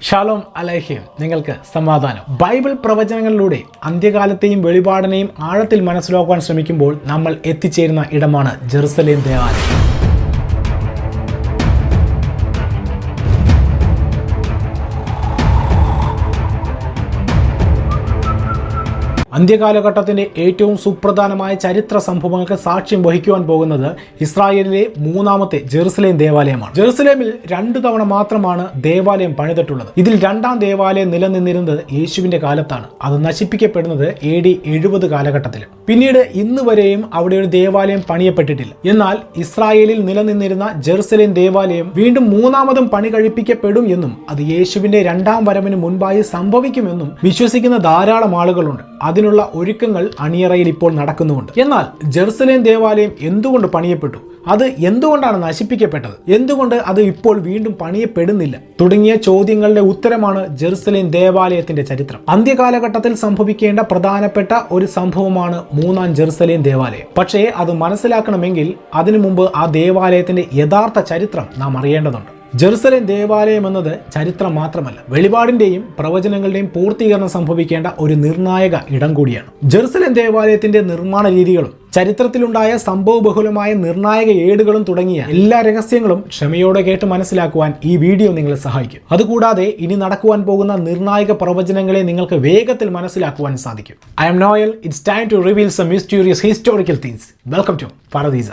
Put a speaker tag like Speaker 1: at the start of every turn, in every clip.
Speaker 1: Shalom അലഹ്യം നിങ്ങൾക്ക് സമാധാനം. Bible പ്രവചനങ്ങളിലൂടെ അന്ത്യകാലത്തെയും വെളിപാടിനെയും ആഴത്തിൽ മനസ്സിലാക്കുവാൻ ശ്രമിക്കുമ്പോൾ നമ്മൾ എത്തിച്ചേരുന്ന ഇടമാണ് ജെറുസലേം ദേവാലയം. അന്ത്യകാലഘട്ടത്തിന്റെ ഏറ്റവും സുപ്രധാനമായ ചരിത്ര സംഭവങ്ങൾക്ക് സാക്ഷ്യം വഹിക്കുവാൻ പോകുന്നത് ഇസ്രായേലിലെ മൂന്നാമത്തെ ജെറുസലേം ദേവാലയമാണ്. ജെറുസലേമിൽ രണ്ടു തവണ മാത്രമാണ് ദേവാലയം പണിതിട്ടുള്ളത്. ഇതിൽ രണ്ടാം ദേവാലയം നിലനിന്നിരുന്നത് യേശുവിന്റെ കാലത്താണ്. അത് നശിപ്പിക്കപ്പെടുന്നത് എ ഡി എഴുപത് കാലഘട്ടത്തിൽ പിന്നീട് ഇന്ന് വരെയും അവിടെ ഒരു ദേവാലയം പണിയപ്പെട്ടിട്ടില്ല. എന്നാൽ ഇസ്രായേലിൽ നിലനിന്നിരുന്ന ജെറുസലേം ദേവാലയം വീണ്ടും മൂന്നാമതും പണി കഴിപ്പിക്കപ്പെടും എന്നും അത് യേശുവിന്റെ രണ്ടാം വരവിന് മുൻപായി സംഭവിക്കുമെന്നും വിശ്വസിക്കുന്ന ധാരാളം ആളുകളുണ്ട്. അതിനുള്ള ഒരുക്കങ്ങൾ അണിയറയിൽ ഇപ്പോൾ നടക്കുന്നുമുണ്ട്. എന്നാൽ ജെറുസലേം ദേവാലയം എന്തുകൊണ്ട് പണിയപ്പെട്ടു? അത് എന്തുകൊണ്ടാണ് നശിപ്പിക്കപ്പെട്ടത്? എന്തുകൊണ്ട് അത് ഇപ്പോൾ വീണ്ടും പണിയപ്പെടുന്നില്ല? തുടങ്ങിയ ചോദ്യങ്ങളുടെ ഉത്തരമാണ് ജെറുസലേം ദേവാലയത്തിന്റെ ചരിത്രം. അന്ത്യകാലഘട്ടത്തിൽ സംഭവിക്കേണ്ട പ്രധാനപ്പെട്ട ഒരു സംഭവമാണ് മൂന്നാം ജെറുസലേം ദേവാലയം. പക്ഷേ അത് മനസ്സിലാക്കണമെങ്കിൽ അതിനു മുമ്പ് ആ ദേവാലയത്തിന്റെ യഥാർത്ഥ ചരിത്രം നാം അറിയേണ്ടതുണ്ട്. ജെറുസലേം ദേവാലയം എന്നത് ചരിത്രം മാത്രമല്ല വെളിപാടിന്റെയും പ്രവചനങ്ങളുടെയും പൂർത്തീകരണം സംഭവിക്കേണ്ട ഒരു നിർണായക ഇടം കൂടിയാണ്. ജെറുസലേം ദേവാലയത്തിന്റെ നിർമ്മാണ രീതികളും ചരിത്രത്തിലുണ്ടായ സംഭവബഹുലമായ നിർണായക ഏടുകളും തുടങ്ങിയ എല്ലാ രഹസ്യങ്ങളും ക്ഷമയോടെ കേട്ട് മനസ്സിലാക്കുവാൻ ഈ വീഡിയോ നിങ്ങളെ സഹായിക്കും. അതുകൂടാതെ ഇനി നടക്കുവാൻ പോകുന്ന നിർണായക പ്രവചനങ്ങളെ നിങ്ങൾക്ക് വേഗത്തിൽ മനസ്സിലാക്കുവാൻ സാധിക്കും. I am Noel it's time to reveal some mysterious historical things welcome to ഫറദീസ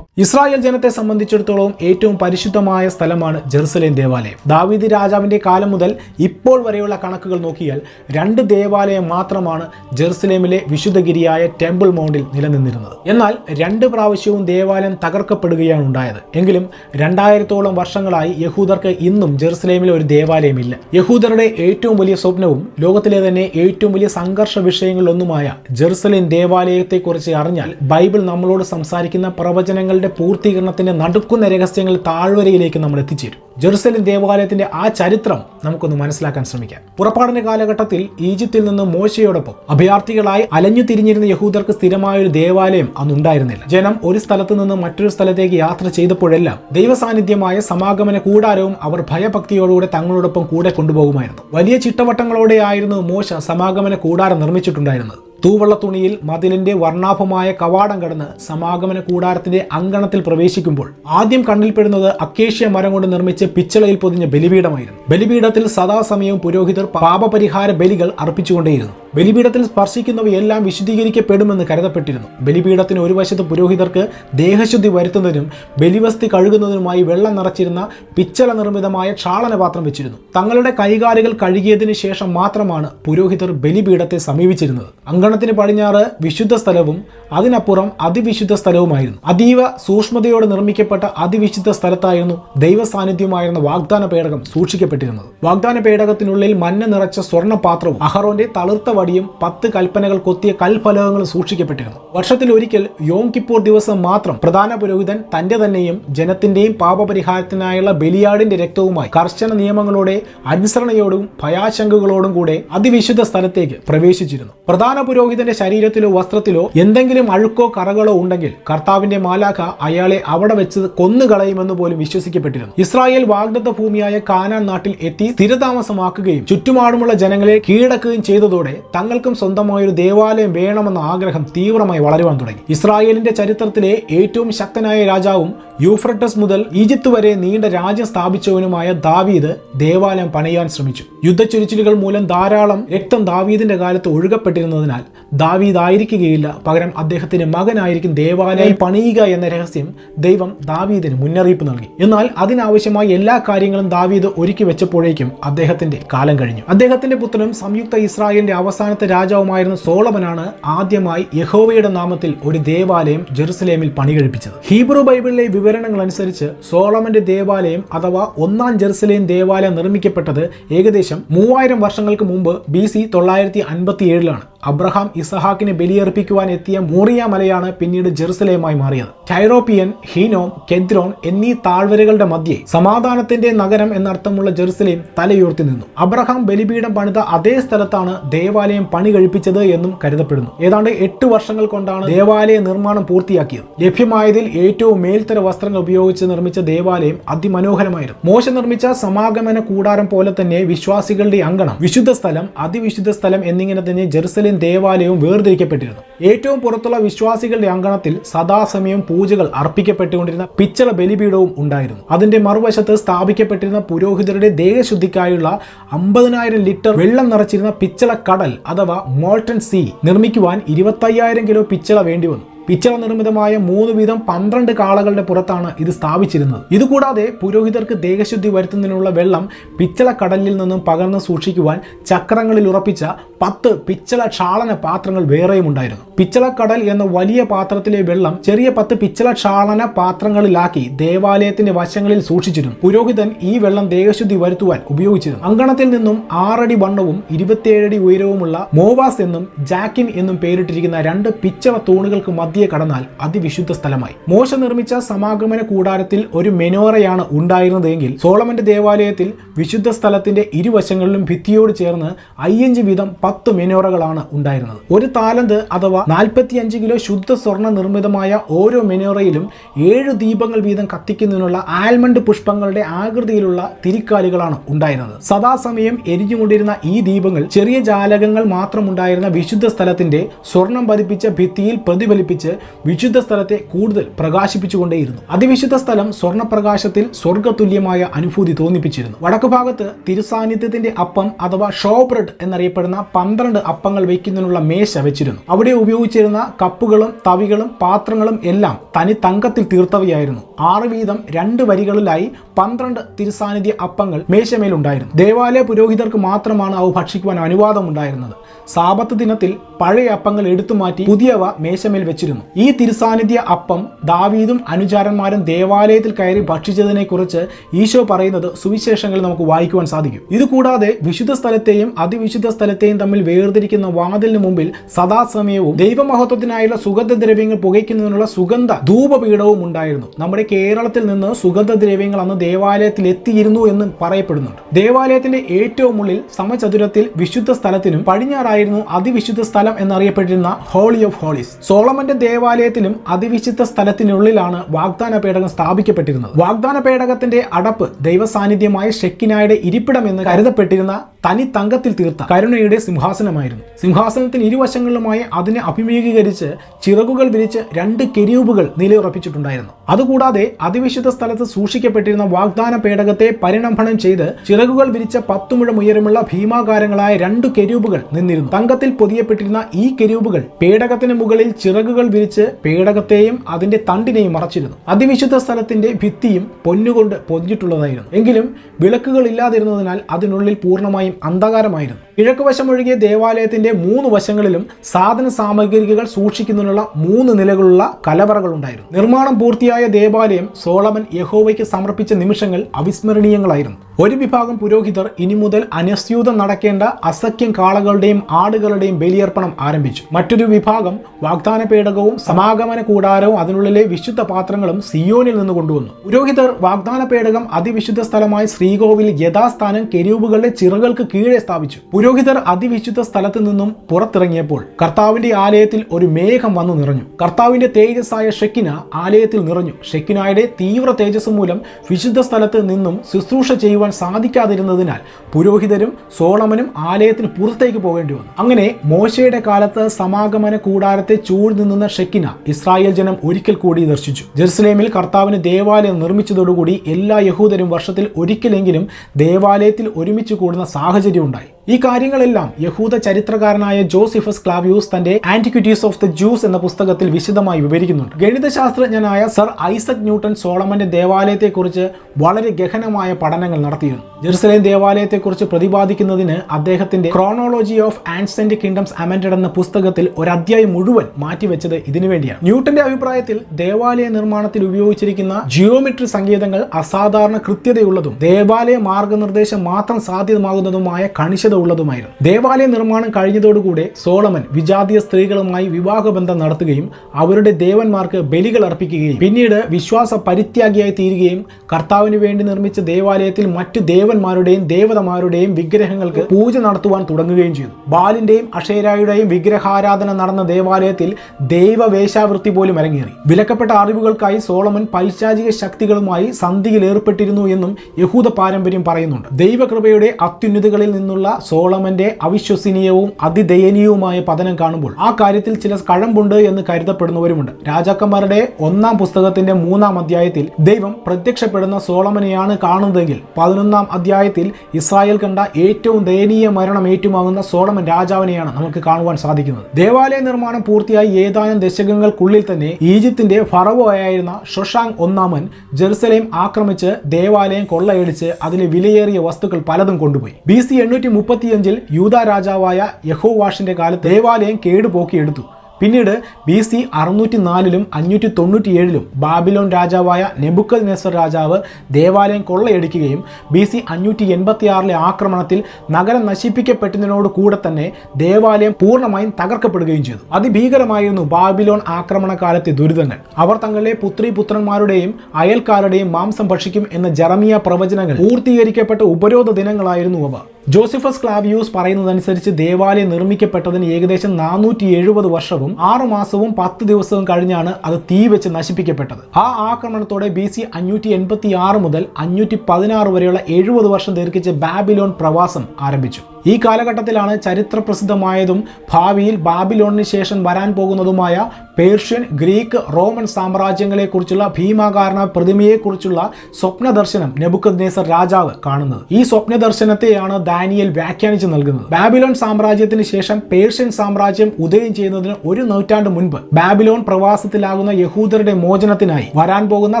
Speaker 1: Israel ജനത്തെ സംബന്ധിച്ചിടത്തോളം ഏറ്റവും പരിശുദ്ധമായ സ്ഥലമാണ് ജെറുസലേം ദേവാലയം. ദാവീദ് രാജാവിന്റെ കാലം മുതൽ ഇപ്പോൾ വരെയുള്ള കണക്കുകൾ നോക്കിയാൽ രണ്ട് ദേവാലയം മാത്രമാണ് ജെറുസലേമിലെ വിശുദ്ധഗിരിയായ ടെമ്പിൾ മൗണ്ടിൽ നിലനിന്നിരുന്നത്. എന്നാൽ രണ്ട് പ്രാവശ്യവും ദേവാലയം തകർക്കപ്പെടുകയാണ് ഉണ്ടായത്. എങ്കിലും രണ്ടായിരത്തോളം വർഷങ്ങളായി യഹൂദർക്ക് ഇന്നും ജെറുസലേമിൽ ഒരു ദേവാലയമില്ല. യഹൂദരുടെ ഏറ്റവും വലിയ സ്വപ്നവും ലോകത്തിലെ തന്നെ ഏറ്റവും വലിയ സംഘർഷ വിഷയങ്ങളിലൊന്നുമായ ജെറുസലേം ദേവാലയത്തെക്കുറിച്ച് അറിഞ്ഞാൽ ബൈബിൾ നമ്മളോട് സംസാരിക്കുന്ന പ്രവചനങ്ങളുടെ പൂർത്തീകരണത്തിന്റെ നടുക്കുന്ന രഹസ്യങ്ങൾ താഴ്വരയിലേക്ക് നമ്മൾ എത്തിച്ചേരും. ജെറുസലേം ദേവാലയത്തിന്റെ ആ ചരിത്രം നമുക്കൊന്ന് മനസ്സിലാക്കാൻ ശ്രമിക്കാം. പുറപ്പാടിന്റെ കാലഘട്ടത്തിൽ ഈജിപ്തിൽ നിന്ന് മോശയോടൊപ്പം അഭയാർത്ഥികളായി അലഞ്ഞു തിരിഞ്ഞിരുന്ന യഹൂദർക്ക് സ്ഥിരമായ ഒരു ദേവാലയം അന്നുണ്ടായിരുന്നില്ല. ജനം ഒരു സ്ഥലത്ത് നിന്ന് മറ്റൊരു സ്ഥലത്തേക്ക് യാത്ര ചെയ്തപ്പോഴെല്ലാം ദൈവസാന്നിധ്യമായ സമാഗമന കൂടാരവും അവർ ഭയഭക്തിയോടുകൂടെ തങ്ങളോടൊപ്പം കൂടെ കൊണ്ടുപോകുമായിരുന്നു. വലിയ ചിട്ടവട്ടങ്ങളോടെയായിരുന്നു മോശ സമാഗമന കൂടാരം നിർമ്മിച്ചിട്ടുണ്ടായിരുന്നത്. തൂവള്ള തുണിയിൽ മതിലിന്റെ വർണാഭമായ കവാടം കടന്ന് സമാഗമന കൂടാരത്തിന്റെ അങ്കണത്തിൽ പ്രവേശിക്കുമ്പോൾ ആദ്യം കണ്ണിൽപ്പെടുന്നത് അക്കേഷ്യ മരം കൊണ്ട് നിർമ്മിച്ച് പിച്ചളയിൽ പൊതിഞ്ഞ ബലിപീഠമായിരുന്നു. ബലിപീഠത്തിൽ സദാസമയവും പുരോഹിതർ പാപപരിഹാര ബലികൾ അർപ്പിച്ചുകൊണ്ടേയിരുന്നു. ബലിപീഠത്തിൽ സ്പർശിക്കുന്നവയെല്ലാം വിശുദ്ധീകരിക്കപ്പെടുമെന്ന് കരുതപ്പെട്ടിരുന്നു. ബലിപീഠത്തിന് ഒരു വശത്ത് പുരോഹിതർക്ക് ദേഹശുദ്ധി വരുത്തുന്നതിനും ബലിവസ്തി കഴുകുന്നതിനുമായി വെള്ളം നിറച്ചിരുന്ന പിച്ചള നിർമ്മിതമായ ക്ഷാളനപാത്രം വെച്ചിരുന്നു. തങ്ങളുടെ കൈകാലുകൾ കഴുകിയതിനു ശേഷം മാത്രമാണ് പുരോഹിതർ ബലിപീഠത്തെ സമീപിച്ചിരുന്നത്. അങ്കണത്തിന് പടിഞ്ഞാറ് വിശുദ്ധ സ്ഥലവും അതിനപ്പുറം അതിവിശുദ്ധ സ്ഥലവുമായിരുന്നു. അതീവ സൂക്ഷ്മതയോടെ നിർമ്മിക്കപ്പെട്ട അതിവിശുദ്ധ സ്ഥലത്തായിരുന്നു ദൈവ സാന്നിധ്യമായിരുന്ന വാഗ്ദാന പേടകം സൂക്ഷിക്കപ്പെട്ടിരുന്നത്. വാഗ്ദാന പേടകത്തിനുള്ളിൽ മഞ്ഞ നിറച്ച സ്വർണ പാത്രവും അഹറോന്റെ തളിർത്ത വടിയും പത്ത് കൽപ്പനകൾ കൊത്തിയ കൽഫലകങ്ങളും സൂക്ഷിക്കപ്പെട്ടിരുന്നു. വർഷത്തിൽ ഒരിക്കൽ യോം കിപ്പോർ ദിവസം മാത്രം പ്രധാന പുരോഹിതൻ തന്റെ തന്നെയും ജനത്തിന്റെയും പാപപരിഹാരത്തിനായുള്ള ബലിയാടിന്റെ രക്തവുമായി കർശന നിയമങ്ങളോടെ അനുസരണയോടും ഭയാശങ്കകളോടും കൂടെ അതിവിശുദ്ധ സ്ഥലത്തേക്ക് പ്രവേശിച്ചിരുന്നു. പ്രധാന പുരോഹിതന്റെ ശരീരത്തിലോ വസ്ത്രത്തിലോ എന്തെങ്കിലും അഴുക്കോ കറകളോ ഉണ്ടെങ്കിൽ കർത്താവിന്റെ മാലാഖ അയാളെ അവിടെ വെച്ച് കൊന്നുകളയുമെന്ന് പോലും വിശ്വസിക്കപ്പെട്ടിരുന്നു. ഇസ്രായേൽ വാഗ്ദത്ത ഭൂമിയായ കാനാൻ നാട്ടിൽ എത്തി സ്ഥിരതാമസമാക്കുകയും ചുറ്റുപാടുമുള്ള ജനങ്ങളെ കീഴടക്കുകയും ചെയ്തതോടെ തങ്ങൾക്കും സ്വന്തമായ ഒരു ദേവാലയം വേണമെന്ന ആഗ്രഹം തീവ്രമായി വളരുവാൻ തുടങ്ങി. ഇസ്രായേലിന്റെ ചരിത്രത്തിലെ ഏറ്റവും ശക്തനായ രാജാവും യൂഫ്രട്ടസ് മുതൽ ഈജിപ്ത് വരെ നീണ്ട രാജ്യം സ്ഥാപിച്ചവനുമായ ദാവീദ് ദേവാലയം പണിയാൻ ശ്രമിച്ചു. യുദ്ധച്ചുരിച്ചിലുകൾ മൂലം ധാരാളം രക്തം ദാവീദിന്റെ കാലത്ത് ഒഴുകപ്പെട്ടിരുന്നതിനാൽ ദാവീദ് ആയിരിക്കുകയില്ല പകരം അദ്ദേഹത്തിന്റെ മകനായിരിക്കും ദേവാലയം പണിയുക എന്ന രഹസ്യം ദൈവം ദാവീദിന് മുന്നറിയിപ്പ് നൽകി. എന്നാൽ അതിനാവശ്യമായ എല്ലാ കാര്യങ്ങളും ദാവീദ് ഒരുക്കി വെച്ചപ്പോഴേക്കും അദ്ദേഹത്തിന്റെ കാലം കഴിഞ്ഞു. അദ്ദേഹത്തിന്റെ പുത്രനും സംയുക്ത ഇസ്രായേലിന്റെ അവസാനത്തെ രാജാവുമായിരുന്ന സോളമനാണ് ആദ്യമായി യഹോവയുടെ നാമത്തിൽ ഒരു ദേവാലയം ജെറുസലേമിൽ പണി കഴിപ്പിച്ചത് ഹീബ്രു ബൈബിളിലെ വിവരണങ്ങൾ അനുസരിച്ച് സോളമന്റെ ദേവാലയം അഥവാ ഒന്നാം ജെറുസലേം ദേവാലയം നിർമ്മിക്കപ്പെട്ടത് ഏകദേശം മൂവായിരം വർഷങ്ങൾക്ക് മുമ്പ് ബി സി തൊള്ളായിരത്തി അൻപത്തി ഏഴിലാണ് അബ്രഹാം ഇസഹാക്കിനെ ബലിയർപ്പിക്കുവാൻ എത്തിയ മോറിയ മലയാണ് പിന്നീട് ജെറുസലേമായി മാറിയത്. ടൈറോപ്പിയൻ ഹീനോം കെദ്രോൺ എന്നീ താഴ്വരകളുടെ മധ്യേ സമാധാനത്തിന്റെ നഗരം എന്നർത്ഥമുള്ള ജെറുസലേം തലയുയർത്തി നിന്നു. അബ്രഹാം ബലിപീഠം പണിത അതേ സ്ഥലത്താണ് ദേവാലയം പണി കഴിപ്പിച്ചത് എന്നും കരുതപ്പെടുന്നു. ഏതാണ്ട് എട്ട് വർഷങ്ങൾ കൊണ്ടാണ് ദേവാലയ നിർമ്മാണം പൂർത്തിയാക്കിയത്. ലഭ്യമായതിൽ ഏറ്റവും മേൽത്തര വസ്ത്രങ്ങൾ ഉപയോഗിച്ച് നിർമ്മിച്ച ദേവാലയം അതിമനോഹരമായിരുന്നു. മോശ നിർമ്മിച്ച സമാഗമന കൂടാരം പോലെ തന്നെ വിശ്വാസികളുടെ അങ്കണം വിശുദ്ധ സ്ഥലം അതിവിശുദ്ധ സ്ഥലം എന്നിങ്ങനെ തന്നെ ജെറുസലേം ദേവാലയവും വേർതിരിക്കപ്പെട്ടിരുന്നു. ഏറ്റവും പുറത്തുള്ള വിശ്വാസികളുടെ അങ്കണത്തിൽ സദാസമയം പൂജകൾ അർപ്പിക്കപ്പെട്ടുകൊണ്ടിരുന്ന പിച്ചള ബലിപീഠവും ഉണ്ടായിരുന്നു. അതിന്റെ മറുവശത്ത് സ്ഥാപിക്കപ്പെട്ടിരുന്ന പുരോഹിതരുടെ ദേഹശുദ്ധിക്കായുള്ള അമ്പതിനായിരം ലിറ്റർ വെള്ളം നിറച്ചിരുന്ന പിച്ചള കടൽ അഥവാ മോൾട്ടൺ സീ നിർമ്മിക്കുവാൻ ഇരുപത്തയ്യായിരം കിലോ പിച്ചള വേണ്ടി വന്നു പിച്ചള നിർമ്മിതമായ മൂന്ന് വീതം പന്ത്രണ്ട് കാളകളുടെ പുറത്താണ് ഇത് സ്ഥാപിച്ചിരുന്നത്. ഇതുകൂടാതെ പുരോഹിതർക്ക് ദേഹശുദ്ധി വരുത്തുന്നതിനുള്ള വെള്ളം പിച്ചള കടലിൽ നിന്നും പകർന്ന് സൂക്ഷിക്കുവാൻ ചക്രങ്ങളിൽ ഉറപ്പിച്ച പത്ത് പിച്ചള ക്ഷാളന പാത്രങ്ങൾ വേറെയും ഉണ്ടായിരുന്നു. പിച്ചള കടൽ എന്ന വലിയ പാത്രത്തിലെ വെള്ളം ചെറിയ പത്ത് പിച്ചള ക്ഷാളന പാത്രങ്ങളിലാക്കി ദേവാലയത്തിന്റെ വശങ്ങളിൽ സൂക്ഷിച്ചിരുന്നു. പുരോഹിതൻ ഈ വെള്ളം ദേഹശുദ്ധി വരുത്തുവാൻ ഉപയോഗിച്ചിരുന്നു. അങ്കണത്തിൽ നിന്നും ആറടി വണ്ണവും ഇരുപത്തിയേഴടി ഉയരവുമുള്ള മോവാസ് എന്നും ജാക്കിൻ എന്നും പേരിട്ടിരിക്കുന്ന രണ്ട് പിച്ചള തൂണുകൾക്ക് മധ്യ മധ്യേ കടന്നാൽ അതിവിശുദ്ധ സ്ഥലമായി. മോശ നിർമ്മിച്ച സമാഗമന കൂടാരത്തിൽ ഒരു മെനോറയാണ് ഉണ്ടായിരുന്നതെങ്കിൽ സോളമന്റെ ദേവാലയത്തിൽ വിശുദ്ധ സ്ഥലത്തിന്റെ ഇരുവശങ്ങളിലും ഭിത്തിയോട് ചേർന്ന് അയ്യഞ്ച് വീതം പത്ത് മെനോറകളാണ് ഉണ്ടായിരുന്നത്. ഒരു താലന്ത് അഥവാ നാൽപ്പത്തിയഞ്ച് കിലോ ശുദ്ധ സ്വർണ നിർമ്മിതമായ ഓരോ മെനോറയിലും ഏഴ് ദീപങ്ങൾ വീതം കത്തിക്കുന്നതിനുള്ള ആൽമണ്ട് പുഷ്പങ്ങളുടെ ആകൃതിയിലുള്ള തിരിക്കാലുകളാണ് ഉണ്ടായിരുന്നത്. സദാസമയം എരിഞ്ഞുകൊണ്ടിരുന്ന ഈ ദീപങ്ങൾ ചെറിയ ജാലകങ്ങൾ മാത്രമുണ്ടായിരുന്ന വിശുദ്ധ സ്ഥലത്തിന്റെ സ്വർണം പതിപ്പിച്ച ഭിത്തിയിൽ പ്രതിഫലിപ്പിച്ച് വിശുദ്ധ സ്ഥലത്തെ കൂടുതൽ പ്രകാശിപ്പിച്ചുകൊണ്ടേയിരുന്നു. അതിവിശുദ്ധ സ്ഥലം സ്വർണപ്രകാശത്തിൽ സ്വർഗതുല്യമായ അനുഭൂതി തോന്നിപ്പിച്ചിരുന്നു. വടക്കു ഭാഗത്ത് തിരുസാന്നിധ്യത്തിന്റെ അപ്പം അഥവാ ഷോ ബ്രെഡ് എന്നറിയപ്പെടുന്ന പന്ത്രണ്ട് അപ്പങ്ങൾ വയ്ക്കുന്നതിനുള്ള മേശ വെച്ചിരുന്നു. അവിടെ ഉപയോഗിച്ചിരുന്ന കപ്പുകളും തവികളും പാത്രങ്ങളും എല്ലാം തനി തങ്കത്തിൽ തീർത്തവയായിരുന്നു. ആറ് വീതം രണ്ട് വരികളിലായി പന്ത്രണ്ട് തിരുസാന്നിധ്യ അപ്പങ്ങൾ മേശമേലുണ്ടായിരുന്നു. ദേവാലയ പുരോഹിതർക്ക് മാത്രമാണ് അവ ഭക്ഷിക്കുവാൻ അനുവാദം ഉണ്ടായിരുന്നത് സാപത്ത് ദിനത്തിൽ പഴയ അപ്പങ്ങൾ എടുത്തു മാറ്റി പുതിയവ മേശമേൽ വെച്ചിരുന്നു. ഈ തിരുസാന്നിധ്യ അപ്പം ദാവീദും അനുചാരന്മാരും ദേവാലയത്തിൽ കയറി ഭക്ഷിച്ചതിനെ കുറിച്ച് ഈശോ പറയുന്നത് സുവിശേഷങ്ങളിൽ നമുക്ക് വായിക്കുവാൻ സാധിക്കും. ഇതുകൂടാതെ വിശുദ്ധ സ്ഥലത്തെയും അതിവിശുദ്ധ സ്ഥലത്തെയും തമ്മിൽ വേർതിരിക്കുന്ന വാതിലിന് മുമ്പിൽ സദാസമയവും ദൈവമഹത്വത്തിനായുള്ള സുഗന്ധദ്രവ്യങ്ങൾ പുകയ്ക്കുന്നതിനുള്ള സുഗന്ധ ധൂപപീഠവും ഉണ്ടായിരുന്നു. നമ്മുടെ കേരളത്തിൽ നിന്ന് സുഗന്ധദ്രവ്യങ്ങൾ അന്ന് ദേവാലയത്തിൽ എത്തിയിരുന്നു എന്ന് പറയപ്പെടുന്നുണ്ട്. ദേവാലയത്തിന്റെ ഏറ്റവും ഉള്ളിൽ സമചതുരത്തിൽ വിശുദ്ധ സ്ഥലത്തിനും പടിഞ്ഞാറായിരുന്നു അതിവിശുദ്ധ സ്ഥലം എന്നറിയപ്പെട്ടിരുന്ന ഹോളി ഓഫ് ഹോളീസ് സോളമന്റെ ദേവാലയത്തിലും അതിവിശുദ്ധ സ്ഥലത്തിനുള്ളിലാണ് വാഗ്ദാന പേടകം സ്ഥാപിക്കപ്പെട്ടിരുന്നത്. വാഗ്ദാന പേടകത്തിന്റെ അടപ്പ് ദൈവസാന്നിധ്യമായ ഷെക്കിനായുടെ ഇരിപ്പിടം എന്ന് കരുതപ്പെട്ടിരുന്ന തനി തങ്കത്തിൽ തീർത്ത കരുണയുടെ സിംഹാസനമായിരുന്നു. സിംഹാസനത്തിന് ഇരുവശങ്ങളിലുമായി അതിനെ അഭിമുഖീകരിച്ച് ചിറകുകൾ വിരിച്ച് രണ്ട് കെരിയൂബുകൾ നിലയുറപ്പിച്ചിട്ടുണ്ടായിരുന്നു. അതുകൂടാതെ അതിവിശുദ്ധ സ്ഥലത്ത് സൂക്ഷിക്കപ്പെട്ടിരുന്ന വാഗ്ദാന പേടകത്തെ പരിണംഭണം ചെയ്ത് ചിറകുകൾ വിരിച്ച പത്തു മുഴം ഉയരമുള്ള ഭീമാകാരങ്ങളായ രണ്ട് കെരൂബുകൾ നിന്നിരുന്നു. തങ്കത്തിൽ പൊതിയപ്പെട്ടിരുന്ന ഈ കെരൂബുകൾ പേടകത്തിന് മുകളിൽ ചിറകുകൾ വിരിച്ച് പേടകത്തെയും അതിന്റെ തണ്ടിനെയും മറച്ചിരുന്നു. അതിവിശുദ്ധ സ്ഥലത്തിന്റെ ഭിത്തിയും പൊന്നുകൊണ്ട് പൊതിഞ്ഞിട്ടുള്ളതായിരുന്നു. എങ്കിലും വിളക്കുകൾ ഇല്ലാതിരുന്നതിനാൽ അതിനുള്ളിൽ പൂർണമായും അന്ധകാരമായിരുന്നു. കിഴക്കുവശം ഒഴികെ ദേവാലയത്തിന്റെ മൂന്ന് വശങ്ങളിലും സാധന സാമഗ്രികൾ സൂക്ഷിക്കുന്നതിനുള്ള മൂന്ന് നിലകളുള്ള കലവറകൾ ഉണ്ടായിരുന്നു. നിർമ്മാണം പൂർത്തിയായ ദേവാലയം സോളമൻ യഹോവയ്ക്ക് സമർപ്പിച്ച നിമിഷങ്ങൾ അവിസ്മരണീയങ്ങളായിരുന്നു. ഒരു വിഭാഗം പുരോഹിതർ ഇനി മുതൽ അനസ്യൂതം നടക്കേണ്ട അസഖ്യം കാളകളുടെയും ആടുകളുടെയും ബലിയർപ്പണം ആരംഭിച്ചു. മറ്റൊരു വിഭാഗം വാഗ്ദാന പേടകവും സമാഗമന കൂടാരവും അതിനുള്ളിലെ വിശുദ്ധ പാത്രങ്ങളും സിയോനിൽ നിന്ന് കൊണ്ടുവന്നു. പുരോഹിതർ വാഗ്ദാന പേടകം അതിവിശുദ്ധ സ്ഥലമായ ശ്രീകോവിൽ യഥാസ്ഥാനം കെരൂബുകളുടെ ചിറകൾക്ക് കീഴെ സ്ഥാപിച്ചു. പുരോഹിതർ അതിവിശുദ്ധ സ്ഥലത്ത് നിന്നും പുറത്തിറങ്ങിയപ്പോൾ കർത്താവിന്റെ ആലയത്തിൽ ഒരു മേഘം വന്നു നിറഞ്ഞു. കർത്താവിന്റെ തേജസ്സായ ഷെക്കിന ആലയത്തിൽ നിറഞ്ഞു. ഷെക്കിനായുടെ തീവ്ര തേജസ് മൂലം വിശുദ്ധ സ്ഥലത്ത് നിന്നും ശുശ്രൂഷ ചെയ്യുവാൻ സാധിക്കാതിരുന്നതിനാൽ പുരോഹിതരും സോളമനും ആലയത്തിന് പുറത്തേക്ക് പോകേണ്ടി വന്നു. അങ്ങനെ മോശയുടെ കാലത്ത് സമാഗമന കൂടാരത്തെ ചൂട് നിന്നുന്ന ഷെക്കിന ഇസ്രായേൽ ജനം ഒരിക്കൽ കൂടി ദർശിച്ചു. ജെറുസലേമിൽ കർത്താവിന് ദേവാലയം നിർമ്മിച്ചതോടുകൂടി എല്ലാ യഹൂദരും വർഷത്തിൽ ഒരിക്കലെങ്കിലും ദേവാലയത്തിൽ ഒരുമിച്ച് കൂടുന്ന സാഹചര്യം ഉണ്ടായി. ഈ കാര്യങ്ങളെല്ലാം യഹൂദ ചരിത്രകാരനായ ജോസിഫസ് ക്ലാവിയൂസ് തന്റെ ആന്റിക്വിറ്റീസ് ഓഫ് ദ ജ്യൂസ് എന്ന പുസ്തകത്തിൽ വിശദമായി വിവരിക്കുന്നുണ്ട്. ഗണിതശാസ്ത്രജ്ഞനായ സർ ഐസക് ന്യൂട്ടൺ സോളമന്റെ ദേവാലയത്തെക്കുറിച്ച് വളരെ ഗഹനമായ പഠനങ്ങൾ നടത്തിയിരുന്നു. ജെറുസലേം ദേവാലയത്തെക്കുറിച്ച് പ്രതിപാദിക്കുന്നതിന് അദ്ദേഹത്തിന്റെ chronology of ancient kingdoms amended എന്ന പുസ്തകത്തിൽ ഒരു അധ്യായം മുഴുവൻ മാറ്റിവെച്ചത് ഇതിനുവേണ്ടിയാണ് ന്യൂട്ടന്റെ അഭിപ്രായത്തിൽ ദേവാലയ നിർമ്മാണത്തിൽ ഉപയോഗിച്ചിരിക്കുന്ന ജിയോമെട്രി സംഗീതങ്ങൾ അസാധാരണ കൃത്യതയുള്ളതും ദേവാലയ മാർഗനിർദ്ദേശം മാത്രം സാധ്യമാകുന്നതുമായ കണിശത ഉള്ളതുമായിരുന്നു ദേവാലയ നിർമ്മാണം കഴിഞ്ഞതോടുകൂടെ സോളമൻ വിജാതീയ സ്ത്രീകളുമായി വിവാഹബന്ധം നടത്തുകയും അവരുടെ ദേവന്മാർക്ക് ബലികൾ അർപ്പിക്കുകയും പിന്നീട് വിശ്വാസ പരിത്യാഗിയായി തീരുകയും കർത്താവിന് വേണ്ടി നിർമ്മിച്ച ദേവാലയത്തിൽ മറ്റു ദേവന്മാരുടെയും ദേവതമാരുടെയും വിഗ്രഹങ്ങൾക്ക് പൂജ നടത്തുവാൻ തുടങ്ങുകയും ചെയ്തു. ബാലിന്റെയും അക്ഷയരായുടെയും വിഗ്രഹാരാധന നടന്ന ദേവാലയത്തിൽ ദൈവവേശാവൃത്തി പോലും അരങ്ങേറി. വിലക്കപ്പെട്ട അറിവുകൾക്കായി സോളമൻ പൈശാചിക ശക്തികളുമായി സന്ധിയിൽ ഏർപ്പെട്ടിരുന്നു എന്നും യഹൂദ പാരമ്പര്യം പറയുന്നുണ്ട്. ദൈവകൃപയുടെ അത്യുന്നതികളിൽ നിന്നുള്ള സോളമന്റെ അവിശ്വസനീയവും അതിദയനീയവുമായ പതനം കാണുമ്പോൾ ആ കാര്യത്തിൽ ചില കഴമ്പുണ്ട് എന്ന് കരുതപ്പെടുന്നവരുമുണ്ട്. രാജാക്കന്മാരുടെ ഒന്നാം പുസ്തകത്തിന്റെ മൂന്നാം അധ്യായത്തിൽ ദൈവം പ്രത്യക്ഷപ്പെടുന്ന സോളമനെയാണ് കാണുന്നതെങ്കിൽ പതിനൊന്നാം അധ്യായത്തിൽ ഇസ്രായേൽ കണ്ട ഏറ്റവും ദയനീയ മരണം ഏറ്റുമാകുന്ന സോളമൻ രാജാവിനെയാണ് നമുക്ക് കാണുവാൻ സാധിക്കുന്നത്. ദേവാലയ നിർമ്മാണം പൂർത്തിയായി ഏതാനും ദശകങ്ങൾക്കുള്ളിൽ തന്നെ ഈജിപ്തിന്റെ ഫറവോ ആയിരുന്ന ഷൊഷാങ് ഒന്നാമൻ ജെറുസലേം ആക്രമിച്ച് ദേവാലയം കൊള്ളയടിച്ച് അതിലെ വിലയേറിയ വസ്തുക്കൾ പലതും കൊണ്ടുപോയി. ബി സി എണ്ണൂറ്റി മുപ്പത്തിയഞ്ചിൽ യൂത രാജാവായ യഹോവാഷിന്റെ കാലത്ത് ദേവാലയം കേടുപോക്കിയെടുത്തു പിന്നീട് ബി സി അറുന്നൂറ്റി നാലിലും അഞ്ഞൂറ്റി തൊണ്ണൂറ്റി ഏഴിലും ബാബിലോൺ രാജാവായ നെബുക്കൽ നെസർ രാജാവ് ദേവാലയം കൊള്ളയടിക്കുകയും ബി സി അഞ്ഞൂറ്റി എൺപത്തി ആറിലെ ആക്രമണത്തിൽ നഗരം നശിപ്പിക്കപ്പെട്ടതിനോട് കൂടെ തന്നെ ദേവാലയം പൂർണമായും തകർക്കപ്പെടുകയും ചെയ്തു. അതിഭീകരമായിരുന്നു ബാബിലോൺ ആക്രമണകാലത്തെ ദുരിതങ്ങൾ. അവർ തങ്ങളുടെ പുത്രി പുത്രന്മാരുടെയും അയൽക്കാരുടെയും മാംസം ഭക്ഷിക്കും എന്ന ജറമിയ പ്രവചനങ്ങൾ പൂർത്തീകരിക്കപ്പെട്ട ഉപരോധ ദിനങ്ങളായിരുന്നു അവ. ജോസിഫസ് ക്ലാവിയൂസ് പറയുന്നതനുസരിച്ച് ദേവാലയം നിർമ്മിക്കപ്പെട്ടതിന് ഏകദേശം നാനൂറ്റി എഴുപത് വർഷവും ആറു മാസവും പത്ത് ദിവസവും കഴിഞ്ഞാണ് അത് തീ വെച്ച് നശിപ്പിക്കപ്പെട്ടത്. ആ ആക്രമണത്തോടെ ബി സി അഞ്ഞൂറ്റി എൺപത്തി ആറ് മുതൽ അഞ്ഞൂറ്റി പതിനാറ് വരെയുള്ള എഴുപത് വർഷം ദീർഘിച്ച ബാബിലോൺ പ്രവാസം ആരംഭിച്ചു. ഈ കാലഘട്ടത്തിലാണ് ചരിത്ര പ്രസിദ്ധമായതും ഭാവിയിൽ ബാബിലോണിന് ശേഷം വരാൻ പോകുന്നതുമായ പേർഷ്യൻ ഗ്രീക്ക് റോമൻ സാമ്രാജ്യങ്ങളെക്കുറിച്ചുള്ള ഭീമാകാരണ പ്രതിമയെക്കുറിച്ചുള്ള സ്വപ്ന ദർശനം നെബുക്കദ്നേസർ രാജാവ് കാണുന്നത്. ഈ സ്വപ്ന ദർശനത്തെയാണ് ദാനിയൽ വ്യാഖ്യാനിച്ചു നൽകുന്നത്. ബാബിലോൺ സാമ്രാജ്യത്തിന് ശേഷം പേർഷ്യൻ സാമ്രാജ്യം ഉദയം ചെയ്യുന്നതിന് ഒരു നൂറ്റാണ്ട് മുൻപ് ബാബിലോൺ പ്രവാസത്തിലാകുന്ന യഹൂദരുടെ മോചനത്തിനായി വരാൻ പോകുന്ന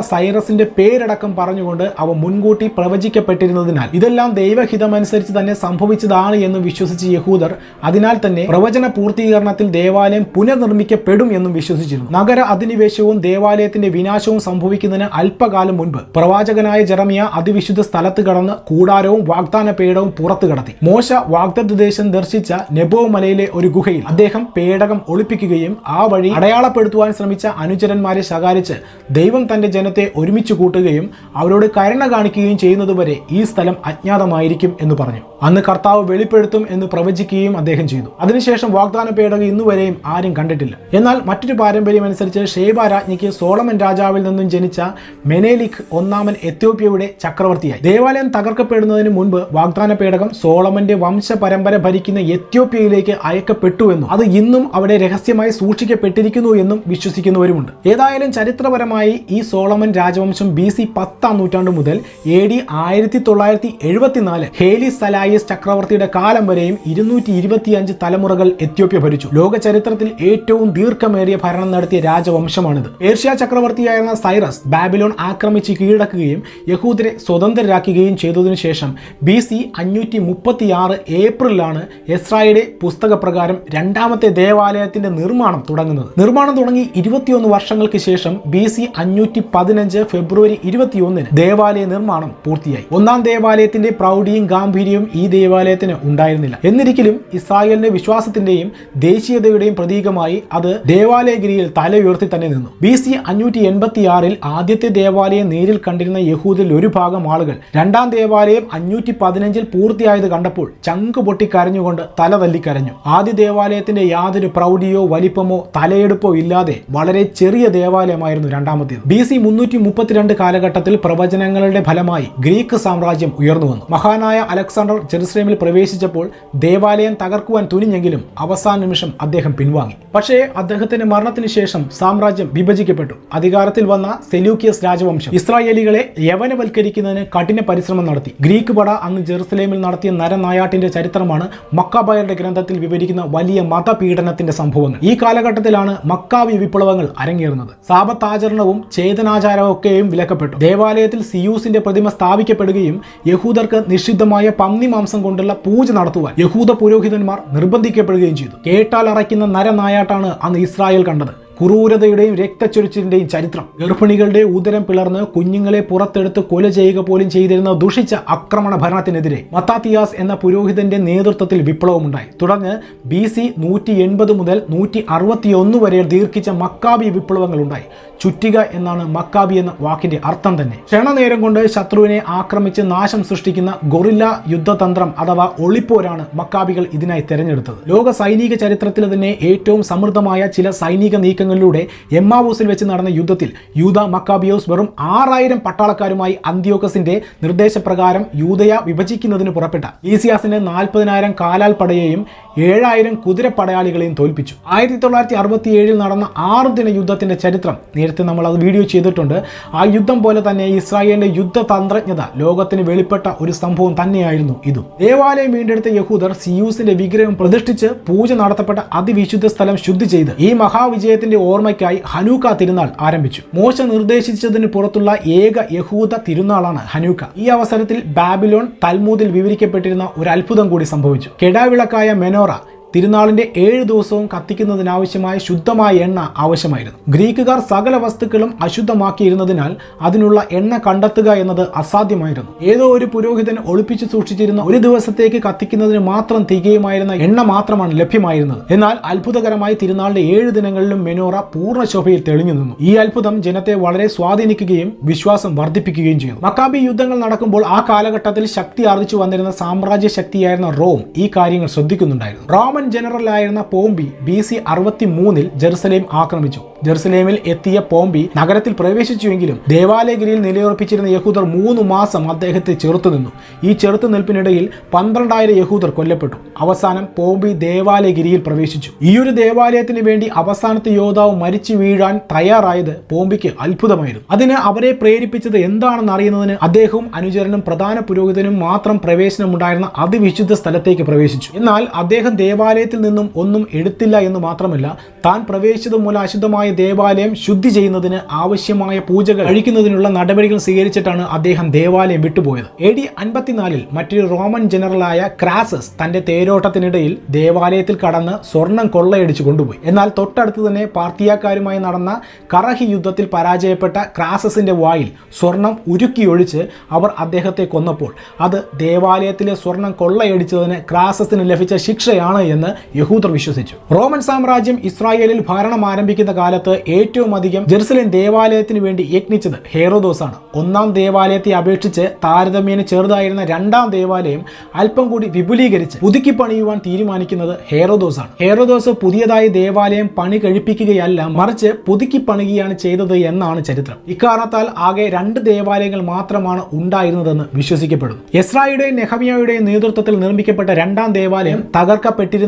Speaker 1: സൈറസിന്റെ പേരടക്കം പറഞ്ഞുകൊണ്ട് അവ മുൻകൂട്ടി പ്രവചിക്കപ്പെട്ടിരുന്നതിനാൽ ഇതെല്ലാം ദൈവഹിതമനുസരിച്ച് തന്നെ സംഭവിച്ചതാണ് എന്ന് വിശ്വസിച്ച യഹൂദർ അതിനാൽ തന്നെ പ്രവചന പൂർത്തീകരണത്തിൽ ദേവാലയം പുനർനിർമ്മിക്കപ്പെടും എന്നും വിശ്വസിച്ചിരുന്നു. നഗര അധിനിവേശവും ദേവാലയത്തിന്റെ വിനാശവും സംഭവിക്കുന്നതിന് അല്പകാലം മുൻപ് പ്രവാചകനായ ജെറമിയ അതിവിശുദ്ധ സ്ഥലത്ത് കടന്ന് കൂടാരവും വാഗ്ദാന പേടവും പുറത്തു കടത്തി. മോശ വാഗ്ദത്ത ദേശം ദർശിച്ച നെബോ മലയിലെ ഒരു ഗുഹയിൽ അദ്ദേഹം പേടകം ഒളിപ്പിക്കുകയും ആ വഴി അടയാളപ്പെടുത്തുവാൻ ശ്രമിച്ച അനുചരന്മാരെ ശകാരിച്ച് ദൈവം തന്റെ ജനത്തെ ഒരുമിച്ച് കൂട്ടുകയും അവരോട് കരുണ കാണിക്കുകയും ചെയ്യുന്നതുവരെ ഈ സ്ഥലം അജ്ഞാതമായിരിക്കും എന്ന് പറഞ്ഞു. അന്ന് കർത്താവ് വെളിപ്പെടുത്തും എന്ന് പ്രവചിക്കുകയും അദ്ദേഹം ചെയ്തു. അതിനുശേഷം വാഗ്ദാന പേടകം ഇന്നുവരെയും ആരും കണ്ടിട്ടില്ല. എന്നാൽ മറ്റൊരു പാരമ്പര്യം അനുസരിച്ച് ഷേബ രാജ്ഞിക്ക് സോളമൻ രാജാവിൽ നിന്നും ജനിച്ച മെനേലിക് ഒന്നാമൻ എത്യോപ്യയുടെ ചക്രവർത്തിയായി. ദേവാലയം തകർക്കപ്പെടുന്നതിന് മുൻപ് വാഗ്ദാന പേടകം സോളമന്റെ വംശ പരമ്പര ഭരിക്കുന്ന എത്യോപ്യയിലേക്ക് അയക്കപ്പെട്ടുവെന്നും അത് ഇന്നും അവിടെ രഹസ്യമായി സൂക്ഷിക്കപ്പെട്ടിരിക്കുന്നു എന്നും വിശ്വസിക്കുന്നവരുമുണ്ട്. ഏതായാലും ചരിത്രപരമായി ഈ സോളമൻ രാജവംശം ബി സി പത്താം നൂറ്റാണ്ട് മുതൽ എ ഡി ആയിരത്തി തൊള്ളായിരത്തി എഴുപത്തിനാല് ഹേലി സലായിസ് ചക്രവർത്തിയുടെ കാലം വരെയും ഇരുന്നൂറ്റി ഇരുപത്തിയഞ്ച് തലമുറകൾ എത്യോപ്യ ഭരിച്ചു. ലോക ചരിത്രത്തിൽ ഏറ്റവും ദീർഘമേറിയ ഭരണം നടത്തിയ രാജവംശമാണിത്. ഏഷ്യ ചക്രവർത്തിയായിരുന്ന സൈറസ് ബാബിലോൺ ആക്രമിച്ച് കീഴടക്കുകയും യഹൂദരെ സ്വതന്ത്രരാക്കുകയും ചെയ്തതിനു ശേഷം ബി സി അഞ്ഞൂറ്റി മുപ്പത്തിയാറ് ഏപ്രിലാണ് എസ്രായുടെ പുസ്തകപ്രകാരം രണ്ടാമത്തെ ദേവാലയത്തിന്റെ നിർമ്മാണം തുടങ്ങുന്നത്. നിർമ്മാണം തുടങ്ങി ഇരുപത്തിയൊന്ന് വർഷങ്ങൾക്ക് ശേഷം ബി സി അഞ്ഞൂറ്റി പതിനഞ്ച് ഫെബ്രുവരി ഇരുപത്തിയൊന്നിന് ദേവാലയ നിർമ്മാണം പൂർത്തിയായി. ഒന്നാം ദേവാലയത്തിന്റെ പ്രൗഢിയും ഗാംഭീര്യവും ദേവാലയത്തിന് ഉണ്ടായിരുന്നില്ല. എന്നിരിക്കലും ഇസ്രായേലിന്റെ വിശ്വാസത്തിന്റെയും ദേശീയതയുടെയും പ്രതീകമായി അത് ദേവാലയഗിരിയിൽ തല ഉയർത്തി തന്നെ നിന്നു. ബി സി അഞ്ഞൂറ്റി എൺപത്തി ആറിൽ ആദ്യത്തെ ദേവാലയം നേരിൽ കണ്ടിരുന്ന യഹൂദിൽ ഒരു ഭാഗം ആളുകൾ രണ്ടാം ദേവാലയം അഞ്ഞൂറ്റി പതിനഞ്ചിൽ പൂർത്തിയായത് കണ്ടപ്പോൾ ചങ്ക് പൊട്ടി കരഞ്ഞുകൊണ്ട് തല തല്ലിക്കരഞ്ഞു ആദ്യ ദേവാലയത്തിന്റെ യാതൊരു പ്രൗഢിയോ വലിപ്പമോ തലയെടുപ്പോ ഇല്ലാതെ വളരെ ചെറിയ ദേവാലയമായിരുന്നു രണ്ടാമത്തേത്. ബി സി മുന്നൂറ്റി മുപ്പത്തിരണ്ട് കാലഘട്ടത്തിൽ പ്രവചനങ്ങളുടെ ഫലമായി ഗ്രീക്ക് സാമ്രാജ്യം ഉയർന്നു വന്നു. മഹാനായ അലക്സാണ്ടർ ജെറുസലേമിൽ പ്രവേശിച്ചപ്പോൾ ദേവാലയം തകർക്കുവാൻ തുനിഞ്ഞെങ്കിലും അവസാന നിമിഷം അദ്ദേഹം പിൻവാങ്ങി. പക്ഷേ അദ്ദേഹത്തിന്റെ മരണത്തിന് ശേഷം സാമ്രാജ്യം വിഭജിക്കപ്പെട്ടു. അധികാരത്തിൽ വന്ന സെലൂക്കിയസ് രാജവംശം ഇസ്രായേലികളെ യവനവൽക്കരിക്കുന്നതിന് കഠിന പരിശ്രമം നടത്തി. ഗ്രീക്ക് പട അന്ന് ജെറുസലേമിൽ നടത്തിയ നരനായാട്ടിന്റെ ചരിത്രമാണ് മക്കാബായരുടെ ഗ്രന്ഥത്തിൽ വിവരിക്കുന്ന വലിയ മതപീഡനത്തിന്റെ സംഭവങ്ങൾ. ഈ കാലഘട്ടത്തിലാണ് മക്കാവി വിപ്ലവങ്ങൾ അരങ്ങേറുന്നത്. സാപത്താചരണവും ചേതനാചാരവും ഒക്കെയും വിലക്കപ്പെട്ടു. ദേവാലയത്തിൽ സിയൂസിന്റെ പ്രതിമ സ്ഥാപിക്കപ്പെടുകയും യഹൂദർക്ക് നിഷിദ്ധമായ പന്നി മാംസം കൊണ്ടുള്ള പൂജ നടത്തുവാൻ യഹൂദ പുരോഹിതന്മാർ നിർബന്ധിക്കപ്പെടുകയും ചെയ്തു. കേട്ടാൽ അറയ്ക്കുന്ന നരനായാട്ടാണ് അന്ന് ഇസ്രായേൽ കണ്ടത്. ക്രൂരതയുടെയും രക്തച്ചൊരിച്ചിലിന്റെയും ചരിത്രം. ഗർഭിണികളുടെ ഉദരം പിളർന്ന് കുഞ്ഞുങ്ങളെ പുറത്തെടുത്ത് കൊല ചെയ്യുക പോലും ചെയ്തിരുന്ന ദുഷിച്ച ആക്രമണ ഭരണത്തിനെതിരെ മത്താത്തിയാസ് എന്ന പുരോഹിതന്റെ നേതൃത്വത്തിൽ വിപ്ലവമുണ്ടായി. തുടർന്ന് ബി സി നൂറ്റി എൺപത് മുതൽ നൂറ്റി അറുപത്തിയൊന്ന് വരെ ദീർഘിച്ച മക്കാബി വിപ്ലവങ്ങൾ ഉണ്ടായി ചുറ്റിക എന്നാണ് മക്കാബി എന്ന വാക്കിന്റെ അർത്ഥം തന്നെ. ക്ഷണനേരം കൊണ്ട് ശത്രുവിനെ ആക്രമിച്ച് നാശം സൃഷ്ടിക്കുന്ന ഗൊറില്ല യുദ്ധതന്ത്രം അഥവാ ഒളിപ്പോരാണ് മക്കാബികൾ ഇതിനായി തെരഞ്ഞെടുത്തത്. ലോക സൈനിക ചരിത്രത്തിൽ തന്നെ ഏറ്റവും സമൃദ്ധമായ ചില സൈനിക നീക്കങ്ങളിലൂടെ എമ്മാവൂസിൽ വെച്ച് നടന്ന യുദ്ധത്തിൽ യൂത മക്കാബിയോസ് വെറും ആറായിരം പട്ടാളക്കാരുമായി അന്ത്യോക്കസിന്റെ നിർദ്ദേശപ്രകാരം യൂതയ വിഭജിക്കുന്നതിന് പുറപ്പെട്ട ഈസിയാസിന്റെ നാൽപ്പതിനായിരം കാലാൽ പടയെയും ഏഴായിരം കുതിരപ്പടയാളികളെയും തോൽപ്പിച്ചു. ആയിരത്തി തൊള്ളായിരത്തി അറുപത്തി ഏഴിൽ നടന്ന ആറ് ദിന യുദ്ധത്തിന്റെ ചരിത്രം നേരത്തെ നമ്മൾ അത് വീഡിയോ ചെയ്തിട്ടുണ്ട്. ആ യുദ്ധം പോലെ തന്നെ ഇസ്രായേലിന്റെ യുദ്ധതന്ത്രജ്ഞത ലോകത്തിന് വെളിപ്പെട്ട ഒരു സംഭവം തന്നെയായിരുന്നു ഇതും. ദേവാലയം വീണ്ടെടുത്ത യഹൂദർ സിയൂസിന്റെ വിഗ്രഹം പ്രതിഷ്ഠിച്ച് പൂജ നടത്തപ്പെട്ട അതിവിശുദ്ധ സ്ഥലം ശുദ്ധി ചെയ്ത് ഈ മഹാവിജയത്തിന്റെ ഓർമ്മയ്ക്കായി ഹനൂക്ക തിരുനാൾ ആരംഭിച്ചു. മോശ നിർദ്ദേശിച്ചതിന് പുറത്തുള്ള ഏക യഹൂദ തിരുനാളാണ് ഹനൂക്ക. ഈ അവസരത്തിൽ ബാബിലോൺ തൽമൂദിൽ വിവരിക്കപ്പെട്ടിരുന്ന ഒരു അത്ഭുതം കൂടി സംഭവിച്ചു. കെടാവിളക്കായ മെനോറ തിരുനാളിന്റെ ഏഴ് ദിവസവും കത്തിക്കുന്നതിനാവശ്യമായ ശുദ്ധമായ എണ്ണ ആവശ്യമായിരുന്നു. ഗ്രീക്കുകാർ സകല വസ്തുക്കളും അശുദ്ധമാക്കിയിരുന്നതിനാൽ അതിനുള്ള എണ്ണ കണ്ടെത്തുക എന്നത് അസാധ്യമായിരുന്നു. ഏതോ ഒരു പുരോഹിതൻ ഒളിപ്പിച്ചു സൂക്ഷിച്ചിരുന്ന ഒരു ദിവസത്തേക്ക് കത്തിക്കുന്നതിന് മാത്രം തികയുമായിരുന്ന എണ്ണ മാത്രമാണ് ലഭ്യമായിരുന്നത്. എന്നാൽ അത്ഭുതകരമായി തിരുനാളിന്റെ ഏഴ് ദിനങ്ങളിലും മെനോറ പൂർണ ശോഭയിൽ തെളിഞ്ഞു നിന്നു. ഈ അത്ഭുതം ജനത്തെ വളരെ സ്വാധീനിക്കുകയും വിശ്വാസം വർദ്ധിപ്പിക്കുകയും ചെയ്തു. മക്കാബി യുദ്ധങ്ങൾ നടക്കുമ്പോൾ ആ കാലഘട്ടത്തിൽ ശക്തി ആർജിച്ചു വന്നിരുന്ന സാമ്രാജ്യ ശക്തിയായിരുന്ന റോം ഈ കാര്യങ്ങൾ ശ്രദ്ധിക്കുന്നുണ്ടായിരുന്നു. റോമൻ ജനറലായിരുന്ന പോംബി ബി സി അറുപത്തി മൂന്നിൽ ജെറുസലേം ആക്രമിച്ചു. ജെറുസലേമിൽ എത്തിയ പോംബി നഗരത്തിൽ പ്രവേശിച്ചുവെങ്കിലും ദേവാലയഗിരിയിൽ നിലയുറപ്പിച്ചിരുന്ന യഹൂദർ മൂന്ന് മാസം അദ്ദേഹത്തെ ചെറുത്തുനിന്നു ഈ ചെറുത്തുനിൽപ്പിനിടയിൽ പന്ത്രണ്ടായിരം യഹൂദർ കൊല്ലപ്പെട്ടു. അവസാനം പോംബി ദേവാലയഗിരിയിൽ പ്രവേശിച്ചു. ഈ ഒരു ദേവാലയത്തിന് വേണ്ടി അവസാനത്തെ യോദ്ധാവ് മരിച്ചു വീഴാൻ തയ്യാറായത് പോംബിക്ക് അത്ഭുതമായിരുന്നു. അതിന് അവരെ പ്രേരിപ്പിച്ചത് എന്താണെന്ന് അറിയുന്നതിന് അദ്ദേഹവും അനുചരനും പ്രധാന പുരോഹിതനും മാത്രം പ്രവേശനമുണ്ടായിരുന്ന അതിവിശുദ്ധ സ്ഥലത്തേക്ക് പ്രവേശിച്ചു. എന്നാൽ അദ്ദേഹം ദേവാലയത്തിൽ നിന്നും ഒന്നും എടുത്തില്ല എന്ന് മാത്രമല്ല താൻ പ്രവേശിച്ചത് മൂലം അശുദ്ധമായ ദേവാലയം ശുദ്ധി ചെയ്യുന്നതിന് ആവശ്യമായ പൂജകൾ കഴിക്കുന്നതിനുള്ള നടപടികൾ സ്വീകരിച്ചിട്ടാണ് അദ്ദേഹം ദേവാലയം വിട്ടുപോയത്. എ ഡി അൻപത്തിനാലിൽ മറ്റൊരു റോമൻ ജനറലായ ക്രാസസ് തന്റെ തേരോട്ടത്തിനിടയിൽ ദേവാലയത്തിൽ കടന്ന് സ്വർണം കൊള്ളയടിച്ചു കൊണ്ടുപോയി. എന്നാൽ തൊട്ടടുത്ത് തന്നെ പാർത്തിയാക്കാരുമായി നടന്ന കറഹി യുദ്ധത്തിൽ പരാജയപ്പെട്ട ക്രാസസിന്റെ വായിൽ സ്വർണം ഉരുക്കിയൊഴിച്ച് അവർ അദ്ദേഹത്തെ കൊന്നപ്പോൾ അത് ദേവാലയത്തിലെ സ്വർണം കൊള്ളയടിച്ചതിന് ക്രാസസിന് ലഭിച്ച ശിക്ഷയാണ് എന്ന് യഹൂദർ വിശ്വസിച്ചു. റോമൻ സാമ്രാജ്യം ഇസ്രായേലിൽ ഭരണം ആരംഭിക്കുന്ന കാലത്ത് ഏറ്റവും അധികം ജെറുസലേം ദേവാലയത്തിന് വേണ്ടി യജ്ഞിച്ചത് ഹേറോദോസ് ആണ് ഒന്നാം ദേവാലയത്തെ അപേക്ഷിച്ച് താരതമ്യേന ചെറുതായിരുന്ന രണ്ടാം ദേവാലയം അല്പം കൂടി വിപുലീകരിച്ച് പുതുക്കി പണിയുവാൻ തീരുമാനിക്കുന്നത് ഹേറോദോസ് ആണ് ഹേറോദോസ് പുതിയതായി ദേവാലയം പണി കഴിപ്പിക്കുകയല്ല മറിച്ച് പുതുക്കി പണിയുകയാണ് ചെയ്തത് എന്നാണ് ചരിത്രം. ഇക്കാരണത്താൽ ആകെ രണ്ട് ദേവാലയങ്ങൾ മാത്രമാണ് ഉണ്ടായിരുന്നതെന്ന് വിശ്വസിക്കപ്പെടുന്നു. എസ്രായുടെയും നെഹമിയയുടെയും നേതൃത്വത്തിൽ നിർമ്മിക്കപ്പെട്ട രണ്ടാം ദേവാലയം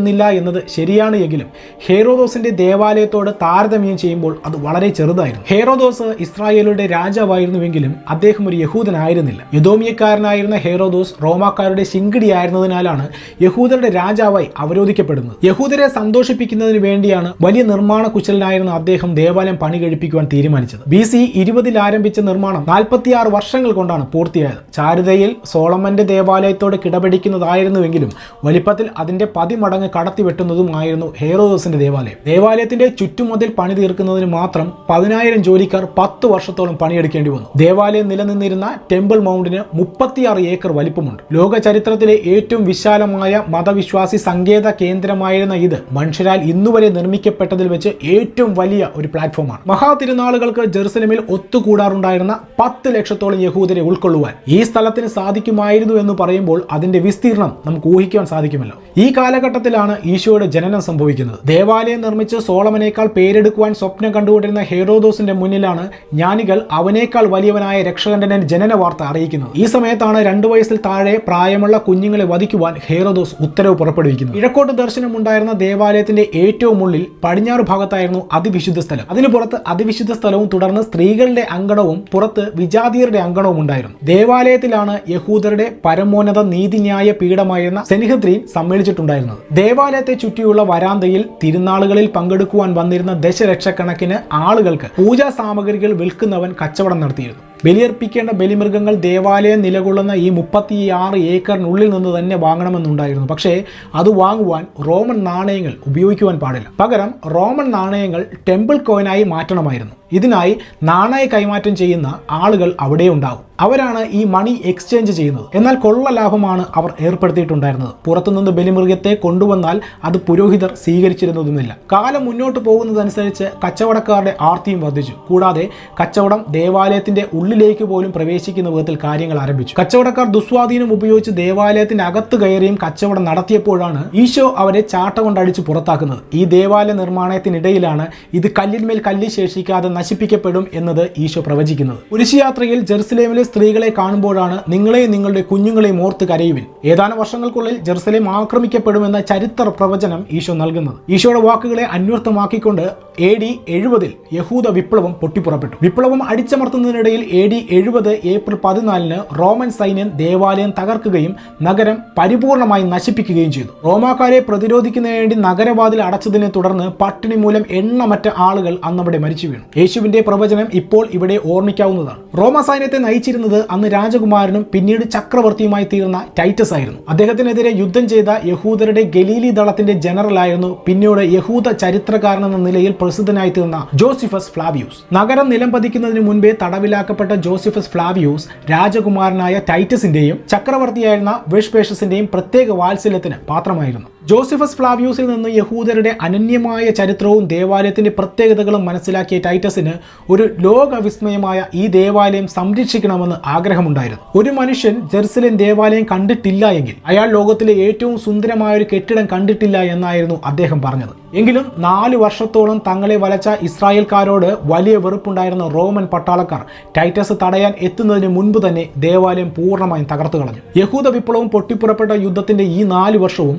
Speaker 1: തകർക്കപ്പെട്ടിരുന്നില്ല എന്നത് ശരിയാണ് എങ്കിലും ഹേറോദോസിന്റെ ദേവാലയത്തോട് താരതമ്യം ചെയ്യുമ്പോൾ അത് വളരെ ചെറുതായിരുന്നു. ഹേറോദോസ് ഇസ്രായേലുടെ രാജാവായിരുന്നുവെങ്കിലും അദ്ദേഹം ഒരു യഹൂദനായിരുന്നില്ല. യദോമിയക്കാരനായിരുന്ന ഹേറോദോസ് റോമാക്കാരുടെ ശിങ്കിടിയായിരുന്നതിനാലാണ് യഹൂദരുടെ രാജാവായി അവരോധിക്കപ്പെടുന്നത്. യഹൂദരെ സന്തോഷിപ്പിക്കുന്നതിന് വേണ്ടിയാണ് വലിയ നിർമ്മാണ കുശലനായിരുന്ന അദ്ദേഹം ദേവാലയം പണി കഴിപ്പിക്കുവാൻ തീരുമാനിച്ചത്. ബി സി ഇരുപതിൽ ആരംഭിച്ച നിർമ്മാണം നാൽപ്പത്തിയാറ് വർഷങ്ങൾ കൊണ്ടാണ് പൂർത്തിയായത്. ചാരുതയിൽ സോളമന്റെ ദേവാലയത്തോട് കിടപിടിക്കുന്നതായിരുന്നുവെങ്കിലും വലിപ്പത്തിൽ അതിന്റെ പതിമടങ്ങ് കടത്തിവെട്ടുന്നതുമായിരുന്നു ഹേറോദസിന്റെ ദേവാലയം. ദേവാലയത്തിന്റെ ചുറ്റുമതിൽ പണി തീർക്കുന്നതിന് മാത്രം പതിനായിരം ജോലിക്കാർ പത്ത് വർഷത്തോളം പണിയെടുക്കേണ്ടി വന്നു. ദേവാലയം നിലനിന്നിരുന്ന ടെമ്പിൾ മൗണ്ടിന് മുപ്പത്തിയാറ് ഏക്കർ വലിപ്പമുണ്ട്. ലോക ചരിത്രത്തിലെ ഏറ്റവും വിശാലമായ മതവിശ്വാസി സങ്കേത കേന്ദ്രമായിരുന്ന ഇത് മനുഷ്യരാൽ ഇന്നുവരെ നിർമ്മിക്കപ്പെട്ടതിൽ വെച്ച് ഏറ്റവും വലിയ ഒരു പ്ലാറ്റ്ഫോമാണ്. മഹാ തിരുനാളുകൾക്ക് ജെറുസലമിൽ ഒത്തുകൂടാറുണ്ടായിരുന്ന പത്ത് ലക്ഷത്തോളം യഹൂദരെ ഉൾക്കൊള്ളുവാൻ ഈ സ്ഥലത്തിന് സാധിക്കുമായിരുന്നു എന്ന് പറയുമ്പോൾ അതിന്റെ വിസ്തീർണം നമുക്ക് ഊഹിക്കാൻ സാധിക്കുമല്ലോ. ഈ കാലഘട്ടത്തിലാണ് ഇവിടെയാണ് ഈശോയുടെ ജനനം സംഭവിക്കുന്നത്. ദേവാലയം നിർമ്മിച്ച് സോളമനേക്കാൾ പേരെടുക്കുവാൻ സ്വപ്നം കണ്ടുകൊണ്ടിരുന്ന ഹെറോദോസിന്റെ മുന്നിലാണ് ജ്ഞാനികൾ അവനേക്കാൾ വലിയവനായ രക്ഷകണ്ഠനെ ജനന വാർത്ത അറിയിക്കുന്നത്. ഈ സമയത്താണ് രണ്ടു വയസ്സിൽ താഴെ പ്രായമുള്ള കുഞ്ഞുങ്ങളെ വധിക്കുവാൻ ഹെറോദോസ് ഉത്തരവ് പുറപ്പെടുവിക്കുന്നത്. കിഴക്കോട്ട് ദർശനമുണ്ടായിരുന്ന ദേവാലയത്തിന്റെ ഏറ്റവും ഉള്ളിൽ പടിഞ്ഞാറ് ഭാഗത്തായിരുന്നു അതിവിശുദ്ധ സ്ഥലം. അതിനു പുറത്ത് അതിവിശുദ്ധ സ്ഥലവും തുടർന്ന് സ്ത്രീകളുടെ അങ്കണവും പുറത്ത് വിജാതീയരുടെ അങ്കണവും ഉണ്ടായിരുന്നു. ദേവാലയത്തിലാണ് യഹൂദരുടെ പരമോന്നത നീതിന്യായ പീഠമായിരുന്ന സെനിഹദ്രീൻ സമ്മേളിച്ചിട്ടുണ്ടായിരുന്നത്. ദേവാലയത്തെ ചുറ്റിയുള്ള വരാന്തയിൽ തിരുനാളുകളിൽ പങ്കെടുക്കുവാൻ വന്നിരുന്ന ദശലക്ഷക്കണക്കിന് ആളുകൾക്ക് പൂജാ സാമഗ്രികൾ വിൽക്കുന്നവൻ കച്ചവടം നടത്തിയിരുന്നു. ബലിയർപ്പിക്കേണ്ട ബലിമൃഗങ്ങൾ ദേവാലയം നിലകൊള്ളുന്ന ഈ മുപ്പത്തിയാറ് ഏക്കറിനുള്ളിൽ നിന്ന് തന്നെ വാങ്ങണമെന്നുണ്ടായിരുന്നു. പക്ഷേ അത് വാങ്ങുവാൻ റോമൻ നാണയങ്ങൾ ഉപയോഗിക്കുവാൻ പാടില്ല. പകരം റോമൻ നാണയങ്ങൾ ടെമ്പിൾ കോയിനായി മാറ്റണമായിരുന്നു. ഇതിനായി നാണയ കൈമാറ്റം ചെയ്യുന്ന ആളുകൾ അവിടെ ഉണ്ടാകും അവരാണ് ഈ മണി എക്സ്ചേഞ്ച് ചെയ്യുന്നത്. എന്നാൽ കൊള്ള ലാഭമാണ് അവർ ഏർപ്പെടുത്തിയിട്ടുണ്ടായിരുന്നത്. പുറത്തുനിന്ന് ബലിമൃഗത്തെ കൊണ്ടുവന്നാൽ അത് പുരോഹിതർ സ്വീകരിച്ചിരുന്നതുമില്ല. കാലം മുന്നോട്ട് പോകുന്നതനുസരിച്ച് കച്ചവടക്കാരുടെ ആർത്തിയും വർദ്ധിച്ചു. കൂടാതെ കച്ചവടം ദേവാലയത്തിന്റെ ഉള്ളിലേക്ക് പോലും പ്രവേശിക്കുന്ന വിധത്തിൽ കാര്യങ്ങൾ ആരംഭിച്ചു. കച്ചവടക്കാർ ദുസ്വാധീനം ഉപയോഗിച്ച് ദേവാലയത്തിന്റെ അകത്ത് കയറിയും കച്ചവടം നടത്തിയപ്പോഴാണ് ഈശോ അവരെ ചാട്ട കൊണ്ടടിച്ച് പുറത്താക്കുന്നത്. ഈ ദേവാലയ നിർമ്മാണത്തിനിടയിലാണ് ഇത് കല്ലിന്മേൽ കല്ല് ശേഷിക്കാതെ നശിപ്പിക്കപ്പെടും എന്നത് ഈശോ പ്രവചിക്കുന്നത്. കുരിശുയാത്രയിൽ ജെറുസലേമിലെ സ്ത്രീകളെ കാണുമ്പോഴാണ് നിങ്ങളെയും നിങ്ങളുടെ കുഞ്ഞുങ്ങളെയും ഓർത്ത് കരയുവിൻ. ഏതാനും വർഷങ്ങൾക്കുള്ളിൽ ജെറുസലേം ആക്രമിക്കപ്പെടുമെന്ന ചരിത്ര പ്രവചനം ഈശോ നൽകുന്നത്. ഈശോയുടെ വാക്കുകളെ അന്വർത്ഥമാക്കിക്കൊണ്ട് എ ഡി എഴുപതിൽ യഹൂദ വിപ്ലവം പൊട്ടിപ്പുറപ്പെട്ടു. വിപ്ലവം അടിച്ചമർത്തുന്നതിനിടയിൽ എ ഡി എഴുപത് ഏപ്രിൽ പതിനാലിന് റോമൻ സൈന്യം ദേവാലയം തകർക്കുകയും നഗരം പരിപൂർണമായി നശിപ്പിക്കുകയും ചെയ്തു. റോമാക്കാരെ പ്രതിരോധിക്കുന്നതിന് വേണ്ടി നഗരവാതിൽ അടച്ചതിനെ തുടർന്ന് പട്ടിണി മൂലം എണ്ണമറ്റ ആളുകൾ അന്നവിടെ മരിച്ചു വീണു. യേശുവിന്റെ പ്രവചനം ഇപ്പോൾ ഇവിടെ ഓർമ്മിക്കാവുന്നതാണ്. റോമ സൈന്യത്തെ നയിച്ചിരുന്നത് അന്ന് രാജകുമാരനും പിന്നീട് ചക്രവർത്തിയുമായി തീർന്ന ടൈറ്റസ് ആയിരുന്നു. അദ്ദേഹത്തിനെതിരെ യുദ്ധം ചെയ്ത യഹൂദരുടെ ഗലീലി ദളത്തിന്റെ ജനറലായിരുന്നു പിന്നീട് യഹൂദ ചരിത്രകാരൻ എന്ന നിലയിൽ പ്രസിദ്ധനായി തീർന്ന ജോസിഫസ് ഫ്ലാവിയൂസ്. നഗരം നിലംപതിക്കുന്നതിന് മുൻപേ തടവിലാക്കപ്പെട്ട ജോസിഫസ് ഫ്ലാവിയൂസ് രാജകുമാരനായ ടൈറ്റസിന്റെയും ചക്രവർത്തിയായിരുന്ന വിഷ്പേഷസിന്റെയും പ്രത്യേക വാത്സല്യത്തിന് പാത്രമായിരുന്നു. ജോസിഫസ് ഫ്ലാവിയൂസിൽ നിന്ന് യഹൂദരുടെ അനന്യമായ ചരിത്രവും ദേവാലയത്തിന്റെ പ്രത്യേകതകളും മനസ്സിലാക്കിയ ടൈറ്റസിന് ഒരു ലോകവിസ്മയമായ ഈ ദേവാലയം സംരക്ഷിക്കണമെന്ന് ആഗ്രഹമുണ്ടായിരുന്നു. ഒരു മനുഷ്യൻ ജെറുസലേം ദേവാലയം കണ്ടിട്ടില്ല എങ്കിൽ അയാൾ ലോകത്തിലെ ഏറ്റവും സുന്ദരമായ ഒരു കെട്ടിടം കണ്ടിട്ടില്ല എന്നായിരുന്നു അദ്ദേഹം പറഞ്ഞത്. എങ്കിലും നാല് വർഷത്തോളം തങ്ങളെ വലച്ച ഇസ്രായേൽക്കാരോട് വലിയ വെറുപ്പുണ്ടായിരുന്ന റോമൻ പട്ടാളക്കാർ ടൈറ്റസ് തടയാൻ എത്തുന്നതിന് മുൻപ് തന്നെ ദേവാലയം പൂർണമായും തകർത്തു കളഞ്ഞു യഹൂദ വിപ്ലവം പൊട്ടിപ്പുറപ്പെട്ട യുദ്ധത്തിന്റെ ഈ നാല് വർഷവും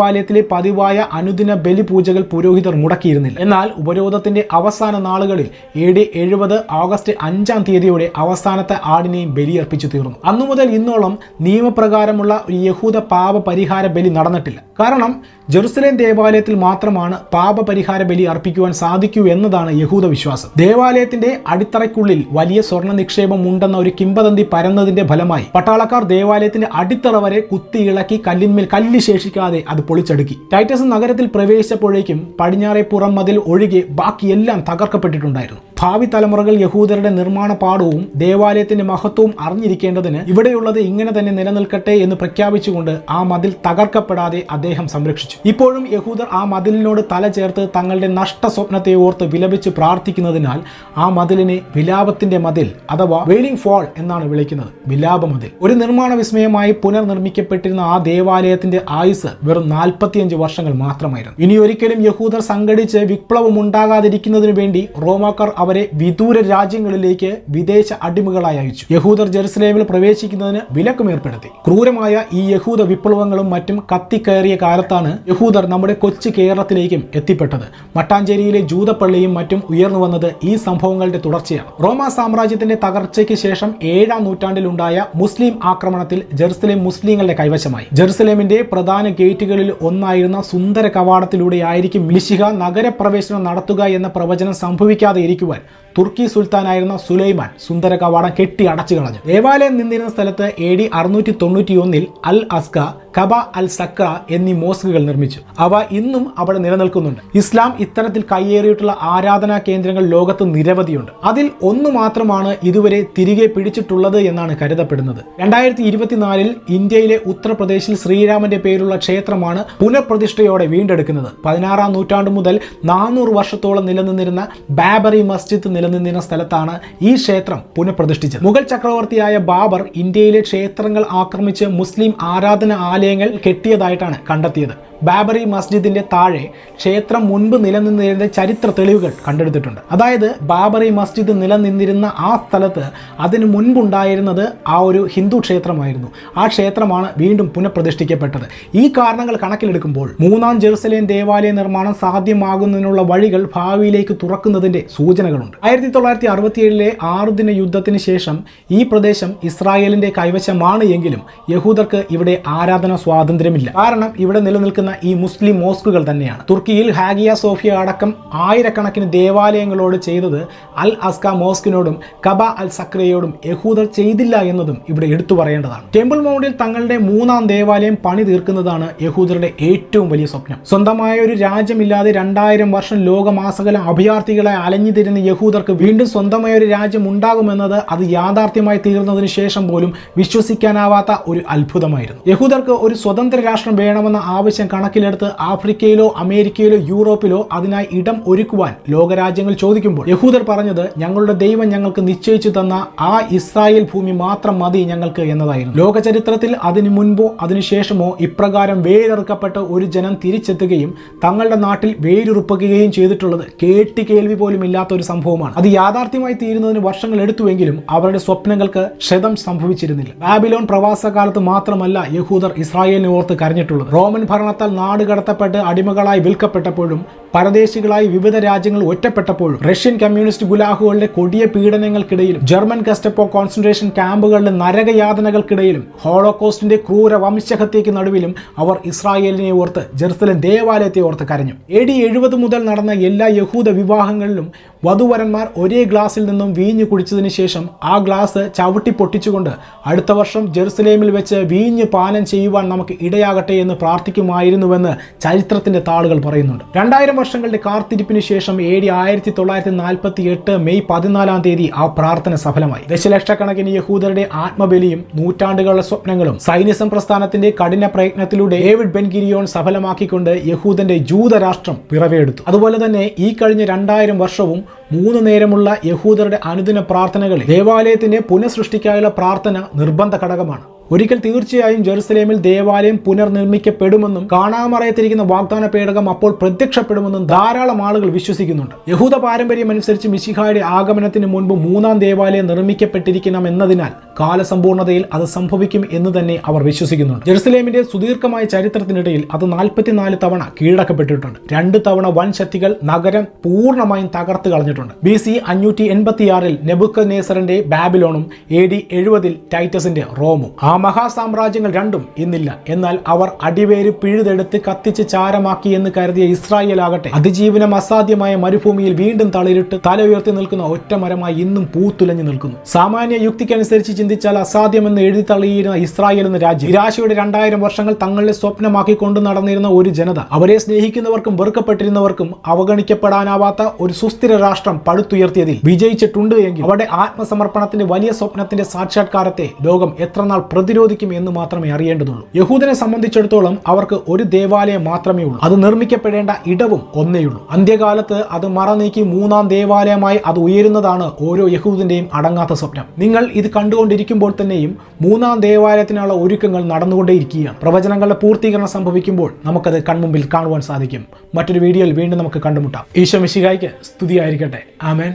Speaker 1: ദേവാലയത്തിലെ പതിവായ അനുദിന ബലിപൂജകൾ പുരോഹിതർ മുടക്കിയിരുന്നില്ല. എന്നാൽ ഉപരോധത്തിന്റെ അവസാന നാളുകളിൽ എ ഡി എഴുപത് ഓഗസ്റ്റ് അഞ്ചാം തീയതിയോടെ അവസാനത്തെ ആടിനെയും ബലിയർപ്പിച്ചു തീർന്നു. അന്നു മുതൽ ഇന്നോളം നിയമപ്രകാരമുള്ള യഹൂദ പാപ പരിഹാര ബലി നടന്നിട്ടില്ല. കാരണം ജെറുസലേം ദേവാലയത്തിൽ മാത്രമാണ് പാപ പരിഹാര ബലി അർപ്പിക്കുവാൻ സാധിക്കൂ എന്നതാണ് യഹൂദ വിശ്വാസം. ദേവാലയത്തിന്റെ അടിത്തറയ്ക്കുള്ളിൽ വലിയ സ്വർണ നിക്ഷേപം ഉണ്ടെന്ന ഒരു കിംബദന്തി പരന്നതിന്റെ ഫലമായി പട്ടാളക്കാർ ദേവാലയത്തിന്റെ അടിത്തറ വരെ കുത്തിയിളക്കി കല്ലിന്മേൽ കല്ല് ശേഷിക്കാതെ അത് പൊളിച്ചടുക്കി. ടൈറ്റസ് നഗരത്തിൽ പ്രവേശിച്ചപ്പോഴേക്കും പടിഞ്ഞാറെ പുറം മതിൽ ഒഴികെ ബാക്കിയെല്ലാം തകർക്കപ്പെട്ടിട്ടുണ്ടായിരുന്നു. ഭാവി തലമുറകൾ യഹൂദരുടെ നിർമ്മാണ പാഠവും ദേവാലയത്തിന്റെ മഹത്വവും അറിഞ്ഞിരിക്കേണ്ടതിന് ഇവിടെയുള്ളത് ഇങ്ങനെ തന്നെ നിലനിൽക്കട്ടെ എന്ന് പ്രഖ്യാപിച്ചുകൊണ്ട് ആ മതിൽ തകർക്കപ്പെടാതെ അദ്ദേഹം സംരക്ഷിച്ചു. ഇപ്പോഴും യഹൂദർ ആ മതിലിനോട് തല ചേർത്ത് തങ്ങളുടെ നഷ്ട സ്വപ്നത്തെ ഓർത്ത് വിലപിച്ച് പ്രാർത്ഥിക്കുന്നതിനാൽ ആ മതിലിനെ വിലാപത്തിന്റെ മതിൽ അഥവാ വെയിലിംഗ് ഫോൾ എന്നാണ് വിളിക്കുന്നത്. വിലാപ മതിൽ. ഒരു നിർമ്മാണ വിസ്മയമായി പുനർനിർമ്മിക്കപ്പെട്ടിരുന്ന ആ ദേവാലയത്തിന്റെ ആയുസ് വെറും നാൽപ്പത്തിയഞ്ച് വർഷങ്ങൾ മാത്രമായിരുന്നു. ഇനി ഒരിക്കലും യഹൂദർ സംഘടിച്ച് വിപ്ലവം ഉണ്ടാകാതിരിക്കുന്നതിനു വേണ്ടി റോമാക്കാർ അവരെ വിദൂര രാജ്യങ്ങളിലേക്ക് വിദേശ അടിമകളായി അയച്ചു. യഹൂദർ ജെറുസലേമിൽ പ്രവേശിക്കുന്നതിന് വിലക്കും ഏർപ്പെടുത്തി. ക്രൂരമായ ഈ യഹൂദ വിപ്ലവങ്ങളും മറ്റും കത്തിക്കയറിയ കാലത്താണ് യഹൂദർ നമ്മുടെ കൊച്ചു കേരളത്തിലേക്കും എത്തിപ്പെട്ടത്. മട്ടാഞ്ചേരിയിലെ ജൂതപ്പള്ളിയും മറ്റും ഉയർന്നു വന്നത് ഈ സംഭവങ്ങളുടെ തുടർച്ചയാണ്. റോമ സാമ്രാജ്യത്തിന്റെ തകർച്ചയ്ക്ക് ശേഷം ഏഴാം നൂറ്റാണ്ടിലുണ്ടായ മുസ്ലിം ആക്രമണത്തിൽ ജെറുസലേം മുസ്ലിങ്ങളുടെ കൈവശമായി. ജെറുസലേമിന്റെ പ്രധാന ഗേറ്റുകളിൽ ഒന്നായിരുന്ന സുന്ദര കവാടത്തിലൂടെയായിരിക്കും മിശിഹ നഗരപ്രവേശനം നടത്തുക എന്ന പ്രവചനം സംഭവിക്കാതെ ഇരിക്കുവാൻ that തുർക്കി സുൽത്താനായിരുന്ന സുലൈമാൻ സുന്ദര കവാടം കെട്ടി അടച്ചു കളഞ്ഞു. ദേവാലയം നിന്നിരുന്ന സ്ഥലത്ത് എ ഡി അറുന്നൂറ്റി തൊണ്ണൂറ്റി ഒന്നിൽ അൽ അസ്ക കബ അൽ സക്ര എന്നീ മോസ്കുകൾ നിർമ്മിച്ചു. അവ ഇന്നും അവിടെ നിലനിൽക്കുന്നുണ്ട്. ഇസ്ലാം ഇത്തരത്തിൽ കയ്യേറിയിട്ടുള്ള ആരാധനാ കേന്ദ്രങ്ങൾ ലോകത്ത് നിരവധിയുണ്ട്. അതിൽ ഒന്ന് മാത്രമാണ് ഇതുവരെ തിരികെ പിടിച്ചിട്ടുള്ളത് എന്നാണ് കരുതപ്പെടുന്നത്. രണ്ടായിരത്തി ഇരുപത്തിനാലിൽ ഇന്ത്യയിലെ ഉത്തർപ്രദേശിൽ ശ്രീരാമന്റെ പേരുള്ള ക്ഷേത്രമാണ് പുനഃപ്രതിഷ്ഠയോടെ വീണ്ടെടുക്കുന്നത്. പതിനാറാം നൂറ്റാണ്ട് മുതൽ നാനൂറ് വർഷത്തോളം നിലനിന്നിരുന്ന ബാബറി മസ്ജിദ് നിലനിന്നിരുന്ന സ്ഥലത്താണ് ഈ ക്ഷേത്രം പുനഃപ്രതിഷ്ഠിച്ചത്. മുഗൾ ചക്രവർത്തിയായ ബാബർ ഇന്ത്യയിലെ ക്ഷേത്രങ്ങൾ ആക്രമിച്ച് മുസ്ലിം ആരാധന ആലയങ്ങൾ കെട്ടിയതായിട്ടാണ് കണ്ടെത്തിയത്. ബാബറി മസ്ജിദിന്റെ താഴെ ക്ഷേത്രം മുൻപ് നിലനിന്നിരുന്ന ചരിത്ര തെളിവുകൾ കണ്ടെടുത്തിട്ടുണ്ട്. അതായത് ബാബറി മസ്ജിദ് നിലനിന്നിരുന്ന ആ സ്ഥലത്ത് അതിന് മുൻപുണ്ടായിരുന്നത് ആ ഒരു ഹിന്ദു ക്ഷേത്രമായിരുന്നു. ആ ക്ഷേത്രമാണ് വീണ്ടും പുനഃപ്രതിഷ്ഠിക്കപ്പെട്ടത്. ഈ കാരണങ്ങൾ കണക്കിലെടുക്കുമ്പോൾ മൂന്നാം ജെറുസലേം ദേവാലയ നിർമ്മാണം സാധ്യമാകുന്നതിനുള്ള വഴികൾ ഭാവിയിലേക്ക് തുറക്കുന്നതിന്റെ സൂചനകളുണ്ട്. ആയിരത്തി തൊള്ളായിരത്തി അറുപത്തിയേഴിലെ ആറുദിന യുദ്ധത്തിന് ശേഷം ഈ പ്രദേശം ഇസ്രായേലിന്റെ കൈവശമാണ് എങ്കിലും യഹൂദർക്ക് ഇവിടെ ആരാധന സ്വാതന്ത്ര്യമില്ല. കാരണം ഇവിടെ നിലനിൽക്കുന്ന ഈ മുസ്ലിം മോസ്കുകൾ തന്നെയാണ്. തുർക്കിയിൽ ഹാഗിയ സോഫിയ അടക്കം ആയിരക്കണക്കിന് ദേവാലയങ്ങളോട് ചെയ്തത് അൽ അസ്ക മോസ്കിനോടും കബ അൽ സക്രയോടും യഹൂദർ ചെയ്തില്ല എന്നതും ഇവിടെ എടുത്തു പറയേണ്ടതാണ്. ടെമ്പിൾ മൗണ്ടിൽ തങ്ങളുടെ മൂന്നാം ദേവാലയം പണി തീർക്കുന്നതാണ് യഹൂദരുടെ ഏറ്റവും വലിയ സ്വപ്നം. സ്വന്തമായ ഒരു രാജ്യമില്ലാതെ രണ്ടായിരം വർഷം ലോകമാസകല അഭയാർത്ഥികളെ അലഞ്ഞു തിരുന്ന യഹൂദർക്ക് വീണ്ടും സ്വന്തമായ ഒരു രാജ്യം ഉണ്ടാകുമെന്നത് അത് യാഥാർത്ഥ്യമായി തീർന്നതിന് ശേഷം പോലും വിശ്വസിക്കാനാവാത്ത ഒരു അത്ഭുതമായിരുന്നു. യഹൂദർക്ക് ഒരു സ്വതന്ത്ര രാഷ്ട്രം വേണമെന്ന ആവശ്യം കണക്കിലെടുത്ത് ആഫ്രിക്കയിലോ അമേരിക്കയിലോ യൂറോപ്പിലോ അതിനായി ഇടം ഒരുക്കുവാൻ ലോകരാജ്യങ്ങൾ ചോദിക്കുമ്പോൾ യഹൂദർ പറഞ്ഞത് ഞങ്ങളുടെ ദൈവം ഞങ്ങൾക്ക് നിശ്ചയിച്ചു തന്ന ആ ഇസ്രായേൽ ഭൂമി മാത്രം മതി ഞങ്ങൾക്ക് എന്നതായിരുന്നു. ലോകചരിത്രത്തിൽ അതിനു മുൻപോ അതിനുശേഷമോ ഇപ്രകാരം വേരിറക്കപ്പെട്ട ഒരു ജനം തിരിച്ചെത്തുകയും തങ്ങളുടെ നാട്ടിൽ വേരുറുപ്പിക്കുകയും ചെയ്തിട്ടുള്ളത് കേട്ടി കേൾവി പോലും ഇല്ലാത്ത ഒരു സംഭവമാണ്. അത് യാഥാർത്ഥ്യമായി തീരുന്നതിന് വർഷങ്ങൾ എടുത്തുവെങ്കിലും അവരുടെ സ്വപ്നങ്ങൾക്ക് ക്ഷതം സംഭവിച്ചിരുന്നില്ല. ബാബിലോൺ പ്രവാസ കാലത്ത് മാത്രമല്ല യഹൂദർ ഇസ്രായേലിനെ ഓർത്ത് കരഞ്ഞിട്ടുള്ളത്. റോമൻ ഭരണത്താൽ നാട് കടത്തപ്പെട്ട് അടിമകളായി വിൽക്കപ്പെട്ടപ്പോഴും പരദേശികളായി വിവിധ രാജ്യങ്ങൾ ഒറ്റപ്പെട്ടപ്പോഴും റഷ്യൻ കമ്മ്യൂണിസ്റ്റ് ഗുലാഹുകളുടെ കൊടിയ പീഡനങ്ങൾക്കിടയിലും ജർമ്മൻ കസ്റ്റപ്പോ കോൺസെൻട്രേഷൻ ക്യാമ്പുകളിലെ നരകയാതനകൾക്കിടയിലും ഹോളോകോസ്റ്റിന്റെ ക്രൂര വംശഹത്യയ്ക്ക് നടുവിലും അവർ ഇസ്രായേലിനെ ഓർത്ത് ജെറുസലം ദേവാലയത്തെ ഓർത്ത് കരഞ്ഞു. എ ഡി എഴുപത് മുതൽ നടന്ന എല്ലാ യഹൂദ വിവാഹങ്ങളിലും വധുവരന്മാർ ഒരേ ഗ്ലാസിൽ നിന്നും വീഞ്ഞു കുടിച്ചതിന് ശേഷം ആ ഗ്ലാസ് ചവിട്ടി പൊട്ടിച്ചുകൊണ്ട് അടുത്ത വർഷം ജെറുസലേമിൽ വെച്ച് വീഞ്ഞ് പാനം ചെയ്യുവാൻ നമുക്ക് ഇടയാകട്ടെ എന്ന് പ്രാർത്ഥിക്കുമായിരുന്നുവെന്ന് ചരിത്രത്തിന്റെ താളുകൾ പറയുന്നുണ്ട്. രണ്ടായിരം വർഷങ്ങളുടെ കാത്തിരിപ്പിന് ശേഷം എ ഡി ആയിരത്തി തൊള്ളായിരത്തി നാൽപ്പത്തി എട്ട് മെയ് പതിനാലാം തീയതി ആ പ്രാർത്ഥന സഫലമായി. ദശലക്ഷക്കണക്കിന് യഹൂദരുടെ ആത്മബലിയും നൂറ്റാണ്ടുകളുടെ സ്വപ്നങ്ങളും സൈനിസം പ്രസ്ഥാനത്തിന്റെ കഠിന പ്രയത്നത്തിലൂടെ ഡേവിഡ് ബെൻഗിരിയോൺ സഫലമാക്കിക്കൊണ്ട് യഹൂദന്റെ ജൂതരാഷ്ട്രം പിറവിയെടുത്തു. അതുപോലെ തന്നെ ഈ കഴിഞ്ഞ രണ്ടായിരം വർഷവും മൂന്ന് നേരമുള്ള യഹൂദരുടെ അനുദിന പ്രാർത്ഥനകളിൽ ദേവാലയത്തിന്റെ പുനഃസൃഷ്ടിക്കായുള്ള പ്രാർത്ഥന നിർബന്ധ ഘടകമാണ്. ഒരിക്കൽ തീർച്ചയായും ജെറുസലേമിൽ ദേവാലയം പുനർനിർമ്മിക്കപ്പെടുമെന്നും കാണാമറയത്തിരിക്കുന്ന വാഗ്ദാന പേടകം അപ്പോൾ പ്രത്യക്ഷപ്പെടുമെന്നും ധാരാളം ആളുകൾ വിശ്വസിക്കുന്നുണ്ട്. യഹൂദ പാരമ്പര്യം അനുസരിച്ച് മിശിഹായുടെ ആഗമനത്തിന് മുൻപ് മൂന്നാം ദേവാലയം നിർമ്മിക്കപ്പെട്ടിരിക്കണം എന്നതിനാൽ കാലസമ്പൂർണതയിൽ അത് സംഭവിക്കും എന്ന് തന്നെ അവർ വിശ്വസിക്കുന്നുണ്ട്. ജെറുസലേമിന്റെ സുദീർഘമായ ചരിത്രത്തിനിടയിൽ അത് നാൽപ്പത്തിനാല് തവണ കീഴടക്കപ്പെട്ടിട്ടുണ്ട്. രണ്ട് തവണ വൻ ശക്തികൾ നഗരം പൂർണമായും തകർത്ത് കളഞ്ഞിട്ടുണ്ട്. ബി സി അഞ്ഞൂറ്റി എൺപത്തിയാറിൽ നെബുക്കനേസറിന്റെ ബാബിലോണും എ ഡി എഴുപതിൽ ടൈറ്റസിന്റെ റോമും. ആ മഹാസാമ്രാജ്യങ്ങൾ രണ്ടും ഇന്നില്ല എന്നാൽ അവർ അടിവേര് പിഴുതെടുത്ത് കത്തിച്ച് ചാരമാക്കി എന്ന് കരുതിയ ഇസ്രായേൽ ആകട്ടെ അതിജീവനം അസാധ്യമായ മരുഭൂമിയിൽ വീണ്ടും തളിരിട്ട് തല ഉയർത്തി നിൽക്കുന്ന ഒറ്റമരമായി ഇന്നും പൂത്തുലഞ്ഞു നിൽക്കുന്നു. സാമാന്യ യുക്തിക്കനുസരിച്ച് ചിന്തിച്ചാൽ അസാധ്യമെന്ന് എഴുതി തള്ളിയിരുന്ന ഇസ്രായേൽ എന്ന രാജ്യം നിരാശയുടെ രണ്ടായിരം വർഷങ്ങൾ തങ്ങളുടെ സ്വപ്നമാക്കി കൊണ്ടു നടന്നിരുന്ന ഒരു ജനത അവരെ സ്നേഹിക്കുന്നവർക്കും വെറുക്കപ്പെട്ടിരുന്നവർക്കും അവഗണിക്കപ്പെടാനാവാത്ത ഒരു സുസ്ഥിര രാഷ്ട്രം പടുത്തുയർത്തിയതിൽ വിജയിച്ചിട്ടുണ്ട് എങ്കിൽ അവരുടെ ആത്മസമർപ്പണത്തിന്റെ വലിയ സ്വപ്നത്തിന്റെ സാക്ഷാത്കാരത്തെ ലോകം എത്രനാൾ പ്രതിരോധിക്കും എന്ന് മാത്രമേ അറിയേണ്ടതുള്ളൂ. യഹൂദനെ സംബന്ധിച്ചിടത്തോളം അവർക്ക് ഒരു ദേവാലയം മാത്രമേ ഉള്ളൂ. അത് നിർമ്മിക്കപ്പെടേണ്ട ഇടവും ഒന്നേയുള്ളൂ അന്ത്യകാലത്ത് അത് മറനീക്കി മൂന്നാം ദേവാലയമായി അത് ഉയരുന്നതാണ് ഓരോ യഹൂദിന്റെയും അടങ്ങാത്ത സ്വപ്നം. നിങ്ങൾ ഇത് കണ്ടുകൊണ്ടിരിക്കുമ്പോൾ തന്നെയും മൂന്നാം ദേവാലയത്തിനുള്ള ഒരുക്കങ്ങൾ നടന്നുകൊണ്ടേയിരിക്കുകയാണ്. പ്രവചനങ്ങളുടെ പൂർത്തീകരണം സംഭവിക്കുമ്പോൾ നമുക്കത് കൺമുമ്പിൽ കാണുവാൻ സാധിക്കും. മറ്റൊരു വീഡിയോയിൽ വീണ്ടും നമുക്ക് കണ്ടുമുട്ടാം. ഈശോ മിശികായ്ക്ക് സ്തുതിയായിരിക്കട്ടെ. ആമേൻ.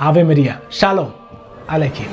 Speaker 1: Ave Maria. ഷാലോ. അലഖീം